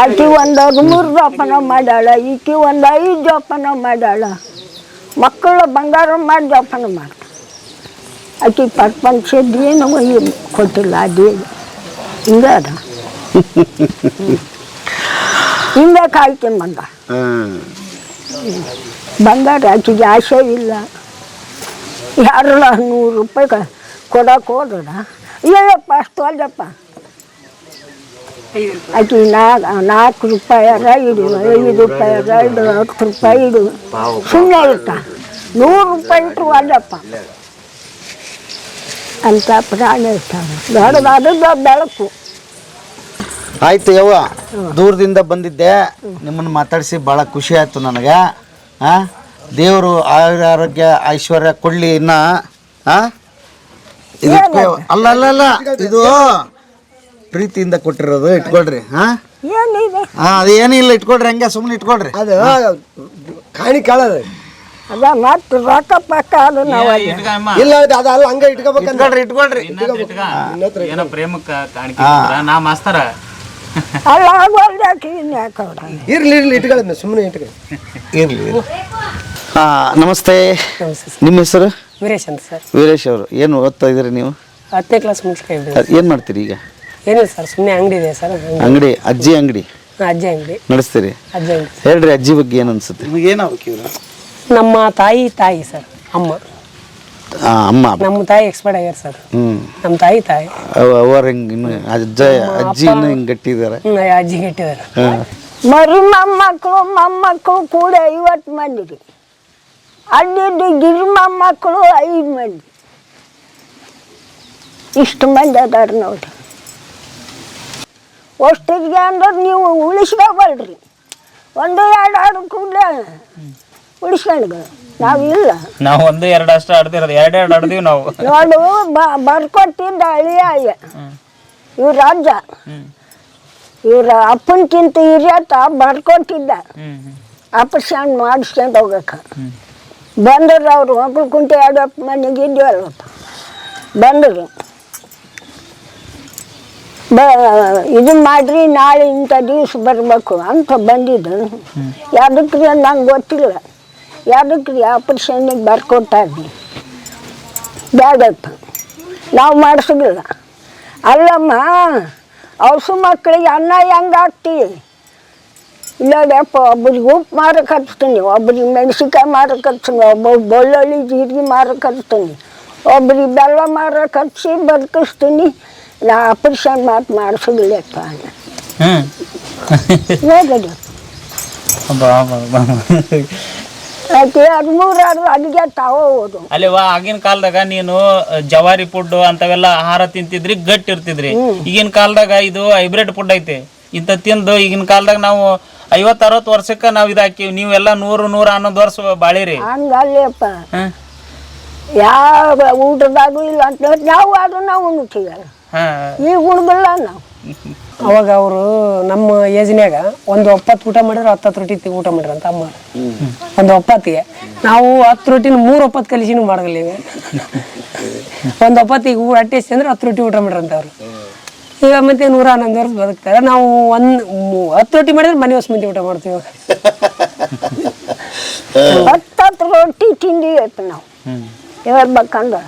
ಆಕಿ ಒಂದು ಹದಿಮೂರು ಜೋಪಾನ ಮಾಡ್ಯಾಳ ಈಕಿ ಒಂದು ಐದು ಜೋಪಾನ ಮಾಡ್ಯಾಳ ಮಕ್ಕಳು ಬಂಗಾರ ಮಾಡಿ ಜೋಪಾನ ಮಾಡ್ತಾರೆ ಆಕಿ ಪ್ರಪಂಚ ಏನು ಕೊಟ್ಟಿಲ್ಲ ಅದೇ ಹಿಂಗೆ ಅದ. ಹಿಂಗೆ ಕಾಯ್ಕೊಂಬಂದ ಹಾಂ. ಬಂಗಾರ ಆಕಿಗೆ ಆಸೆ ಇಲ್ಲ. ಯಾರಲ್ಲ ನೂರು ರೂಪಾಯಿ ಕ- ಕೊಡಕ್ಕೆ ಹೋದ್ರ ಅಯ್ಯಪ್ಪ ಅಷ್ಟು ಅಲ್ಲಪ್ಪ ಆಕಿ ನಾಲ್ಕು ನಾಲ್ಕು ರೂಪಾಯಿ ಇಡು ಐದು ರೂಪಾಯಿ ಇಡು ಹತ್ತು ರೂಪಾಯಿ ಇಡು. ಸುಮ್ಮನೆ ಇರ್ತ ನೂರು ರೂಪಾಯಿ ಇಟ್ಟರು ಅಲ್ಲಪ್ಪ. ಅಂತ ಪ್ರಾಣಿ ಇರ್ತಾರೆ ದೊಡ್ಡದಾದ ಬೆಳಕು. ಆಯ್ತು ಯವ್ವ ದೂರದಿಂದ ಬಂದಿದ್ದೆ. ನಿಮ್ಮನ್ನು ಮಾತಾಡಿಸಿ ಭಾಳ ಖುಷಿ ಆಯ್ತು ನನಗೆ. ಹಾಂ ದೇವರು ಆಯುರ ಆರೋಗ್ಯ ಐಶ್ವರ್ಯ ಕೊಡಲಿ ಇನ್ನ. ಹಾಂ ಇದಕ್ಕೆ ಅಲ್ಲ ಅಲ್ಲ ಅಲ್ಲ ಇದು ಪ್ರೀತಿಯಿಂದ ಕೊಟ್ಟಿರೋದು ಇಟ್ಕೊಳ್ರಿ ಹಾಂ? ಏನಿದೆ? ಹಾಂ ಅದು ಏನಿಲ್ಲ ಇಟ್ಕೊಳ್ರಿ ಹಂಗೆ ಸುಮ್ಮನೆ ಇಟ್ಕೊಳ್ರಿ. ಅದು ಕಾಣಿ ಕಾಳದ ಅದ ಮತ್ತೆ ರೊಕ್ಕ ಪಕ್ಕ ಅದು ನಾವು ಅಲ್ಲಿ ಇಲ್ಲ ಅದು ಅದು ಅಲ್ಲ ಹಂಗ ಇಟ್ಕೋಬೇಕಂತ ಇಟ್ಕೊಳ್ರಿ ಇಟ್ಕೊಳ್ರಿ. ಏನೋ ಪ್ರೇಮಕ್ಕ ಕಾಣಿಕೆ ಕೊಟ್ರ, ನಾ ಮಾಸ್ತರ. ಅಲ್ಲ ಆಗೋಲ್ದು ಯಾಕೆ ಇರ್ಲಿ ಇರ್ಲಿ ಇಟ್ಕೊಳ್ಳಿ ಸುಮ್ಮನೆ ಇಟ್ಕೊಳ್ಳಿ ಇರ್ಲಿ ಹಾಂ ನಮಸ್ತೆ. ನಿಮ್ಮ ಹೆಸರು? ವೀರೇಶ್ ಅಂತ ಸರ್. ವೀರೇಶ್ ಅವರು. ಏನು ಓದ್ತಾ ಇದ್ದೀರಿ ನೀವು? ಹತ್ತನೇ ಕ್ಲಾಸ್ ಮುಗಿಸ್ಕೊಂಡಿದ್ದೆ ಏನು ಮಾಡ್ತೀರಿ ಈಗ? ಏನಿಲ್ಲ ಸರ್ ಸುಮ್ಮನೆ ಅಂಗಡಿ ಇದೆ ಸರ್ ಅಂಗಡಿ. ಅಜ್ಜಿ ಅಂಗಡಿ? ಅಜ್ಜಿ ಅಂಗಡಿ. ನಡೆಸ್ತೀರಿ? ಅಜ್ಜಿ ಅಂಗಡಿ. ಹೇಳ್ರಿ ಅಜ್ಜಿ ಬಗ್ಗೆ ಏನು ಅನ್ಸುತ್ತೆ? ನಿಮಗೆ ಏನಾಗಬೇಕು ಇವರು? ನಮ್ಮ ತಾಯಿ ತಾಯಿ ಸರ್ ಅಮ್ಮ. ಅಮ್ಮ. ನಮ್ಮ ತಾಯಿ ಎಕ್ಸ್ಪರ್ಟ್ ಆಗ್ಯಾರ ಸರ್. ಹ್ಞೂ ನಮ್ಮ ತಾಯಿ ತಾಯಿ. ಅವರ ಹಿಂಗೆ ಇನ್ನು ಅಜ್ಜ ಅಜ್ಜಿ ಇನ್ನು ಹಿಂಗೆ ಗಟ್ಟಿದ್ದಾರೆ? ಹ್ಮ್, ಅಜ್ಜಿ ಇಟ್ಟಿದ್ದಾರೆ ಮರು ಮರಿ ಮೊಮ್ಮಕ್ಕಳು ಮೊಮ್ಮಕ್ಕಳು ಕೂಡ ಐವತ್ತು ಮಂದಿ ರೀ ಅಲ್ಲಿದ್ದು ಗಿರಿ ಮೊಮ್ಮಕ್ಕಳು ಐದು ಮಂದಿ. ಇಷ್ಟು ಮಂದಿ ಅದಾರ ನೋಡ್ರಿ ಅಷ್ಟಿಗೆ ಅಂದ್ರೆ ನೀವು ಉಳಿಸ್ಕೋಬಲ್ರಿ ಒಂದು ಎರಡು ಆಡು ಕೂಡಲೇ ಉಳಿಸ್ಕೊಂಡು ನಾವು ಇಲ್ಲ. ನಾವು ಒಂದು ಎರಡು ಅಷ್ಟು ಆಡ್ತಿರೋದು. ಎರಡು ಎರಡು ಆಡ್ದೀವಿ ನಾವು. ನೋಡು ಬರ್ಕೊಟ್ಟಿದ್ದ ಅಳಿಯ ಇವ್ರ ರಾಜ್ಯ. ಇವ್ರ ಅಪ್ಪನಕ್ಕಿಂತ ಹಿರಿಯತ್ತ ಬರ್ಕೊಟ್ಟಿದ್ದ. ಆಪರೇಷನ್ ಮಾಡಿಸ್ಕೊಂಡು ಹೋಗಕ್ಕೆ ಬಂದರು ಅವರು ಕುಂಟೆ ಎರಡಪ್ಪ ಮನೆಗೆ ಇದ್ದೀವಲ್ಲಪ್ಪ ಬಂದರು. ಬ, ಇದು ಮಾಡ್ರಿ, ನಾಳೆ ಇಂಥ ದಿವ್ಸ ಬರಬೇಕು ಅಂತ ಬಂದಿದ್ದು. ಯಾವ್ದಕ್ರಿ ನಂಗೆ ಗೊತ್ತಿಲ್ಲ. ಯಾವುದಕ್ಕೆ ರೀ ಆಪ್ರೇಷನ್ನಿಗೆ ಬರ್ಕೊಟ್ಟಾರ್ರಿ ಬೇಡಪ್ಪ ನಾವು ಮಾಡಿಸೋದಿಲ್ಲ. ಅಲ್ಲಮ್ಮ, ಅವಸು ಮಕ್ಕಳಿಗೆ ಅನ್ನ ಹೆಂಗೆ ಹಾಕ್ತಿ? ಇಲ್ಲಪ್ಪ ಒಬ್ರಿಗೆ ಉಪ್ಪು ಮಾರಕ್ಕೆ ಹಚ್ತೀನಿ, ಒಬ್ರಿಗೆ ಮೆಣಸಿನ್ಕಾಯಿ ಮಾರಕ್ಕೆ ಹಚ್ತೀನಿ ಒಬ್ಬ ಬೆಳ್ಳುಳ್ಳಿ, ಜೀರಿಗೆ ಮಾರಕ್ಕೆ ಹಚ್ತೀನಿ, ಒಬ್ರಿಗೆ ಬೆಲ್ಲ ಮಾರಕ್ಕೆ ಹಚ್ಚಿ ಬದುಕಿಸ್ತೀನಿ. ನಾ ಆಪರೇಷನ್ ಮಾತು ಮಾಡಿಸೋದಿಲ್ಲಪ್ಪ ಹ್ಮ್. ಹೋಗದು. ಬಾ, ಬಾ, ಬಾ. ಆಕೆ ಹದಿಮೂರು ಆರು ಅಡುಗೆ ತಾವ ಹೋದು. ಅಲ್ಲಿ ವಾ ಆಗಿನ ಕಾಲದಾಗ ನೀನು ಜವಾರಿ ಫುಡ್ ಅಂತವೆಲ್ಲ ಆಹಾರ ತಿಂತಿದ್ರಿ ಗಟ್ಟಿ ಇರ್ತಿದ್ರಿ. ಈಗಿನ ಕಾಲದಾಗ ಇದು ಹೈಬ್ರಿಡ್ ಫುಡ್ ಐತೆ. ಇಂತ ತಿಂದು ಈಗಿನ ಕಾಲದಾಗ ನಾವು ಐವತ್ ಅರವತ್ ವರ್ಷಕ್ಕ ನಾವ್ ಇದಾಕಿವಿ ನೀವೆಲ್ಲ ನೂರು ನೂರ ಹನ್ನೊಂದು ವರ್ಷ ಬಾಳಿರಿ. ಹಂಗಲ್ಲಪ್ಪ. ಯಾವ ಊಟದಾಗೂ ಇಲ್ಲ ಅಂತ ನಾವು ಅದನ್ನ ನಾವು ಉಣ್ತೀವಲ್ಲ. ಈಗ ಉಣ್ದಿಲ್ಲ ನಾವು. ಅವಾಗ ಅವರು ನಮ್ಮ ಏಜ್ನ್ಯಾಗ ಒಂದು ಒಪ್ಪತ್ತು ಊಟ ಮಾಡಿದ್ರೆ ಹತ್ತತ್ತು ರೊಟ್ಟಿ ತಿ- ಊಟ ಮಾಡ್ರಿ ಅಂತ ಅಮ್ಮ. ಒಂದು ಒಪ್ಪತ್ತಿಗೆ. ನಾವು ಹತ್ತು ರೊಟ್ಟಿನ ಮೂರು ಒಪ್ಪತ್ತು ಕಲಿಸಿನೂ ಮಾಡಲ್ಲ ಈಗ ಒಂದು ಒಪ್ಪತ್ತಿಗೆ ಊಟ ಅಟ್ಟಿ ಅಂದ್ರೆ ಹತ್ತು ರೊಟ್ಟಿ ಊಟ ಮಾಡ್ರಿ ಅಂತ ಅವ್ರು. ಈಗ ಮತ್ತೆ ನೂರ ಹನ್ನೊಂದು ವರ್ಷ ಬದುಕ್ತಾರೆ. ನಾವು ಒಂದು ಹತ್ತು ರೊಟ್ಟಿ ಮಾಡಿದ್ರೆ ಮನೆ ಹೊಸ ಮಂದಿ ಊಟ ಮಾಡ್ತೀವಿ ಹತ್ತತ್ತು ರೊಟ್ಟಿ ತಿಂಡಿ ಆಯ್ತು ನಾವು. ಹೇಳ್ಬೇಕಂದ್ರೆ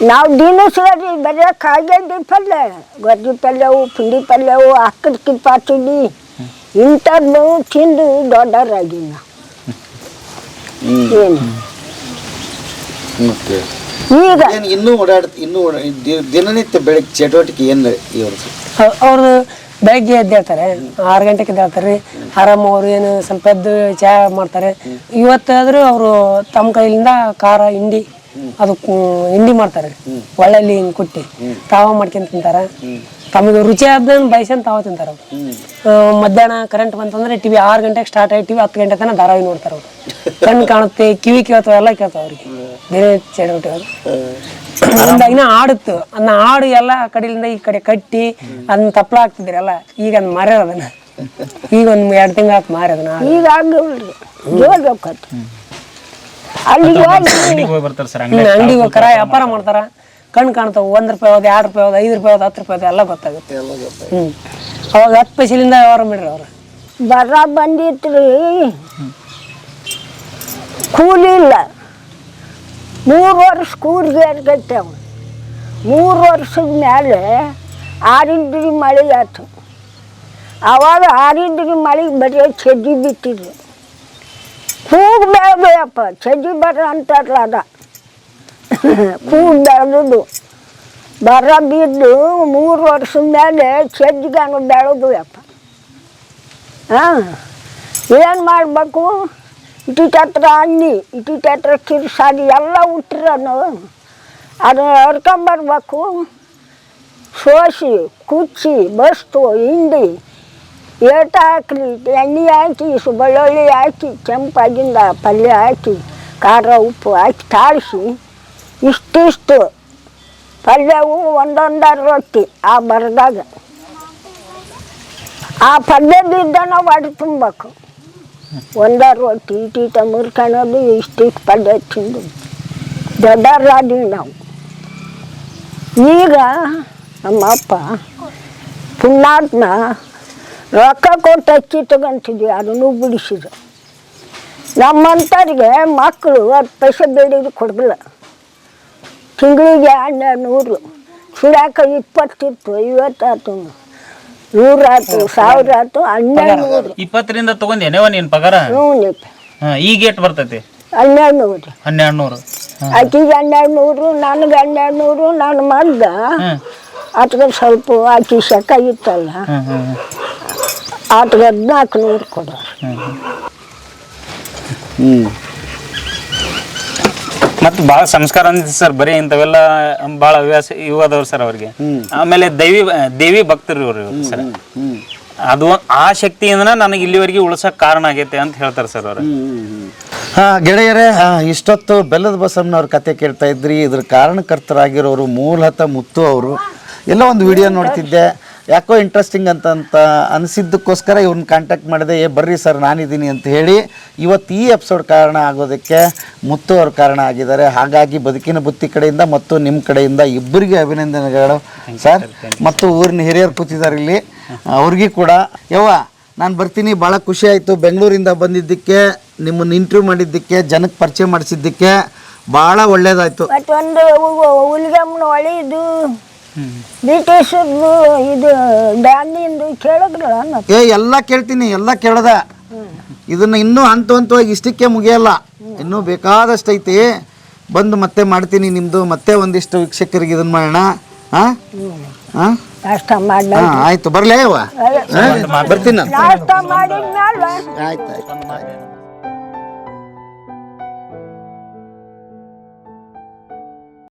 ನಾವು ದಿನಸರಿ ಬರೀ ಕಾಯ್ಗೆಡ್ಡಿ ಪಲ್ಯ ಗೊಜ್ಜಿ ಪಲ್ಯವು ಪುಂಡಿ ಪಲ್ಯವು ಅಕ್ಕದ ಪಾಚುಡಿ ಇಂಥದ್ದು ತಿಂದು ದೊಡ್ಡವರಾಗಿ ನಾವು ಏನು? ಮತ್ತೆ? ಈಗ ಏನು ಇನ್ನೂ ಓಡಾಡ್ ಇನ್ನೂ ಓಡಾ- ದಿ- ದಿನನಿತ್ಯ ಬೆಳಗ್ಗೆ ಚಟುವಟಿಕೆ ಏನು ಇವರು? ಅವ್ರು ಬೆಳಗ್ಗೆ ಎದ್ದೇಳ್ತಾರೆ ಆರು ಗಂಟೆಗೆ ಎದ್ದೇಳ್ತಾರೆ ಆರಾಮ ಅವ್ರು ಏನು ಸ್ವಲ್ಪ ಎದ್ದು ಚಹಾ ಮಾಡ್ತಾರೆ. ಇವತ್ತಾದರೂ ಅವರು ತಮ್ಮ ಕೈಲಿಂದ ಖಾರ ಹಿಂಡಿ ಅದು ಕು- ಹಿಂಡಿ ಮಾಡ್ತಾರೆ. ಒಳ್ಳೆಲ್ಲಿ ಹಿಂಗೆ ಕುಟ್ಟಿ. ತಾವ ಮಾಡ್ಕೊಂಡ್ ತಿಂತಾರ. ತಮಗೆ ರುಚಿ ಆದ್ದನ್ನು ಬಯಸನ್ ತಾವ ತಿಂತಾರ ಮಧ್ಯಾಹ್ನ ಕರೆಂಟ್ ಬಂತಂದ್ರೆ ಟಿವಿ ಆರು ಗಂಟೆಗೆ ಸ್ಟಾರ್ಟ್ ಆಗಿ ಟಿವಿ ಹತ್ತು ಗಂಟೆ ತನಕ ಧಾರಾವಾಹಿ ನೋಡ್ತಾರೆ ಅವ್ರು. ಕಣ್ಣು ಕಾಣುತ್ತೆ ಕಿವಿ ಕೇಳ್ತಾವ ಎಲ್ಲ ಕೇಳ್ತಾವ ಅವ್ರಿಗೆ. ಬೇರೆ ಚಟುವಟಿಕೆ ಒಂದಾಗಿನ ಆಡುತ್ತು. ಅದನ್ನ ಆಡು ಎಲ್ಲ ಆ ಕಡೆಯಿಂದ ಈ ಕಡೆ ಕಟ್ಟಿ ಅದನ್ನ ತಪ್ಪಲ ಹಾಕ್ತಿದ್ರಿ ಎಲ್ಲ ಈಗ ಅದ್ ಮಾರ್ಯಾರ ಅದನ್ನ. ಈಗ ಒಂದ್ ಎರಡು ತಿಂಗಳ ಹಾಕಿ ಮಾರಿ ಅದನ್ನ ಈಗ ಜೋರ್ ಹೋಗ್ತೈತಿ ಅಲ್ಲಿಗೆ ಹೋಗಿ. ಅಂಗಡಿಗೆ ಹೋಗಿ ಬರ್ತಾರೆ ಸರ್ ಹ್ಮ್, ಅಂಗಡಿಗೆ ಹೋಗ್ತಾರ ವ್ಯಾಪಾರ ಮಾಡ್ತಾರ. ಕಣ್ಣು ಕಾಣ್ತಾವ ಒಂದ್ ರೂಪಾಯಿ ಹೋದ ಎರಡು ರೂಪಾಯಿ ಹೋದ ಐದು ರೂಪಾಯಿ ಹೋದ ಹತ್ತು ರೂಪಾಯಿ ಹೋದ ಎಲ್ಲ ಗೊತ್ತಾಗುತ್ತೆ. ಹ್ಮ್. ಅವಾಗ ಹತ್ತು ಪೈಸಲಿಂದ ವ್ಯವಹಾರ ಮಾಡ್ರಿ ಅವ್ರು. ಬರ ಬಂದಿತ್ರಿ. ಕೂಲಿ ಇಲ್ಲ. ಮೂರು ವರ್ಷ ಕೂಲಿಗೆ ಏರ್ಗಟ್ಟೆವು ಮೂರು ವರ್ಷದ ಮೇಲೆ ಆರಿದ್ರಿ ಮಳೆ ಆಯ್ತು. ಅವಾಗ ಆರಿದ್ರಿ ಮಳೆಗೆ ಬರೀ ಚಡ್ಡಿ ಬಿಟ್ಟಿದ್ರು ಕೂಗ್ ಬೆಳೆದಪ್ಪ ಚಡ್ಡಿ ಬರ ಅಂತಾರಲ್ಲ ಅದ ಕೂಗ್ ಬೆಳೆದು ಬರ ಬಿದ್ದು ಮೂರು ವರ್ಷದ ಮೇಲೆ ಚಡ್ಡಿಗಾನು ಬೆಳೆದು ಯಪ್ಪ. ಹಾಂ. ಏನು ಮಾಡಬೇಕು? ಇಟಿ ಹತ್ರ ಅನ್ನಿ ಇಟಿ ಹತ್ರ ಕಿರ್ಸಾಗಿ ಎಲ್ಲ ಹುಟ್ಟಿರನು ಅದನ್ನ ಹರ್ಕೊಂಬರ್ಬೇಕು. ಸೋಸಿ, ಕುಚ್ಚಿ, ಬಸ್ತು, ಹಿಂಡಿ ಏಟ ಹಾಕಲಿ, ಎಣ್ಣೆ ಹಾಕಿ ಸು ಬೆಳ್ಳುಳ್ಳಿ ಹಾಕಿ, ಕೆಂಪಾಗಿಂದ ಪಲ್ಯ ಹಾಕಿ, ಖಾರ, ಉಪ್ಪು ಹಾಕಿ ತಾಳಿಸಿ, ಇಷ್ಟಿಷ್ಟು ಪಲ್ಯವು ಒಂದೊಂದಾರು ರೊಟ್ಟಿ ಆ ಬರದಾಗ. ಆ ಪಲ್ಯ ನಾವು ಅಡು ತುಂಬಬೇಕು ಒಂದಾರು ರೊಟ್ಟಿ ಇಟೀಟ ಮುರ್ಕೊಳ್ಳೋದು ಇಷ್ಟಿಷ್ಟು ಪಲ್ಯ ತಿಂದು. ದೊಡ್ಡವರಾದೀವಿ ನಾವು. ಈಗ ನಮ್ಮ ಅಪ್ಪ ಪುಣ್ಯಾತ್ಮ ರೊಕ್ಕ ಕೊಟ್ಟು ಅಕ್ಕಿ ತಗೊಂತಿದ್ವಿ ಅದನ್ನು ಬಿಡಿಸಿದ್ರು. ನಮ್ಮಂಥವ್ರಿಗೆ ಮಕ್ಕಳು ಹತ್ತು ಪೈಸೆ ಬೇಡಿದ್ರು ಕೊಡಲಿಲ್ಲ ತಿಂಗಳಿಗೆ ಹನ್ನೆರಡು ನೂರು ಸುಡಾಕ ಇಪ್ಪತ್ತಿತ್ತು ಐವತ್ತಾಯ್ತು ನೂರಾಯ್ತು ಸಾವಿರ ಆಯ್ತು ಹನ್ನೆರಡು ನೂರು. ಇಪ್ಪತ್ತರಿಂದ ತಗೊಂಡೇನೇವ ನಿನ್ ಪಗಾರ? ಹ್ಞೂ ನಿಪ್ಪ ಹಾ, ಈಗ ಎಷ್ಟು ಬರ್ತೈತಿ? ಹನ್ನೆರಡು ನೂರು. ಹನ್ನೆರಡು ನೂರು. ಆಕಿಗೆ ಹನ್ನೆರಡು ನೂರು ನನಗೆ ಹನ್ನೆರಡು ನೂರು ನನ್ನ ಮಗ್ಗ ಆತಗೆ ಸ್ವಲ್ಪ ಆಕಿ ಶಕ ಇತ್ತಲ್ಲ ಆತಗೆ ಹದಿನಾಲ್ಕು ನೂರು ಕೊಡೋರು. ಹ್ಞೂ ಮತ್ತೆ ಭಾಳ ಸಂಸ್ಕಾರ ಅಂದಿತ್ತು ಸರ್ ಬರೀ ಇಂಥವೆಲ್ಲ ಭಾಳ ಹವ್ಯಾಸ ಇವು ಅದಾವ್ರಿ ಸರ್ ಅವ್ರಿಗೆ. ಆಮೇಲೆ ದೈವಿ ದೇವಿ ಭಕ್ತರು ಇವ್ರು ಇವ್ರು ಸರ್. ಅದು ಆ ಶಕ್ತಿಯಿಂದ ನನಗೆ ಇಲ್ಲಿವರೆಗೆ ಉಳಿಸೋಕೆ ಕಾರಣ ಆಗೈತೆ ಅಂತ ಹೇಳ್ತಾರೆ ಸರ್ ಅವರು. ಹಾ ಗೆಳೆಯರೇ ಇಷ್ಟೊತ್ತು ಬೆಲ್ಲದ ಬಸಮ್ಮನವ್ರ ಕತೆ ಕೇಳ್ತಾ ಇದ್ರಿ. ಇದ್ರ ಕಾರಣಕರ್ತರಾಗಿರೋರು ಮೂಲತಃ ಮುತ್ತು ಅವರು. ಎಲ್ಲೋ ಒಂದು ವಿಡಿಯೋ ನೋಡ್ತಿದ್ದೆ. ಯಾಕೋ ಇಂಟ್ರೆಸ್ಟಿಂಗ್ ಅಂತ ಅಂತ ಅನಿಸಿದ್ದಕ್ಕೋಸ್ಕರ ಇವ್ರನ್ನ ಕಾಂಟ್ಯಾಕ್ಟ್ ಮಾಡಿದೆ. ಏ ಬರ್ರಿ ಸರ್ ನಾನಿದ್ದೀನಿ ಅಂತ ಹೇಳಿ. ಇವತ್ತು ಈ ಎಪಿಸೋಡ್ ಕಾರಣ ಆಗೋದಕ್ಕೆ ಮುತ್ತು ಅವ್ರ ಕಾರಣ ಆಗಿದ್ದಾರೆ. ಹಾಗಾಗಿ ಬದುಕಿನ ಬುತ್ತಿ ಕಡೆಯಿಂದ ಮತ್ತು ನಿಮ್ಮ ಕಡೆಯಿಂದ ಇಬ್ಬರಿಗೆ ಅಭಿನಂದನೆಗಳು ಸರ್. ಮತ್ತು ಊರಿನ ಹಿರಿಯರು ಕೂತಿದ್ದಾರೆ ಇಲ್ಲಿ. ಅವ್ರಿಗೂ ಕೂಡ. ಯವ್ವ ನಾನು ಬರ್ತೀನಿ. ಭಾಳ ಖುಷಿ ಆಯಿತು. ಬೆಂಗಳೂರಿಂದ ಬಂದಿದ್ದಕ್ಕೆ ನಿಮ್ಮನ್ನು ಇಂಟರ್ವ್ಯೂ ಮಾಡಿದ್ದಕ್ಕೆ ಜನಕ್ಕೆ ಪರಿಚಯ ಮಾಡಿಸಿದ್ದಕ್ಕೆ ಭಾಳ ಒಳ್ಳೇದಾಯಿತು. ಮತ್ತೊಂದು ಹುಲಿಗಮ್ಮನ ಹೊಳಿದು ಬ್ರಿಟಿಷರ್ದು ಇದು ಡ್ಯಾಮಿಂದು ಕೇಳಿದ್ರಲ್ಲ ಮತ್ತೆ ಏ ಎಲ್ಲ ಕೇಳ್ತೀನಿ ಎಲ್ಲ ಕೇಳದ. ಇದನ್ನ ಇನ್ನೂ ಹಂತ ಹಂತವಾಗಿ ಇಷ್ಟಕ್ಕೆ ಮುಗಿಯಲ್ಲ. ಇನ್ನೂ ಬೇಕಾದಷ್ಟು ಐತಿ ಬಂದು ಮತ್ತೆ ಮಾಡ್ತೀನಿ ನಿಮ್ಮದು ಮತ್ತೆ ಒಂದಿಷ್ಟು ವೀಕ್ಷಕರಿಗೆ ಇದನ್ನ ಮಾಡೋಣ. ಹಾಂ ಹಾಂ ನಾಷ್ಟ ಮಾಡಿ ಹಾಂ ಆಯಿತು ಬರಲೇ ಬರ್ತೀನಿ ನಾನು. ನಾಷ್ಟ ಮಾಡಿದ್ಮೇಲೆ? ಆಯ್ತು ಆಯ್ತು.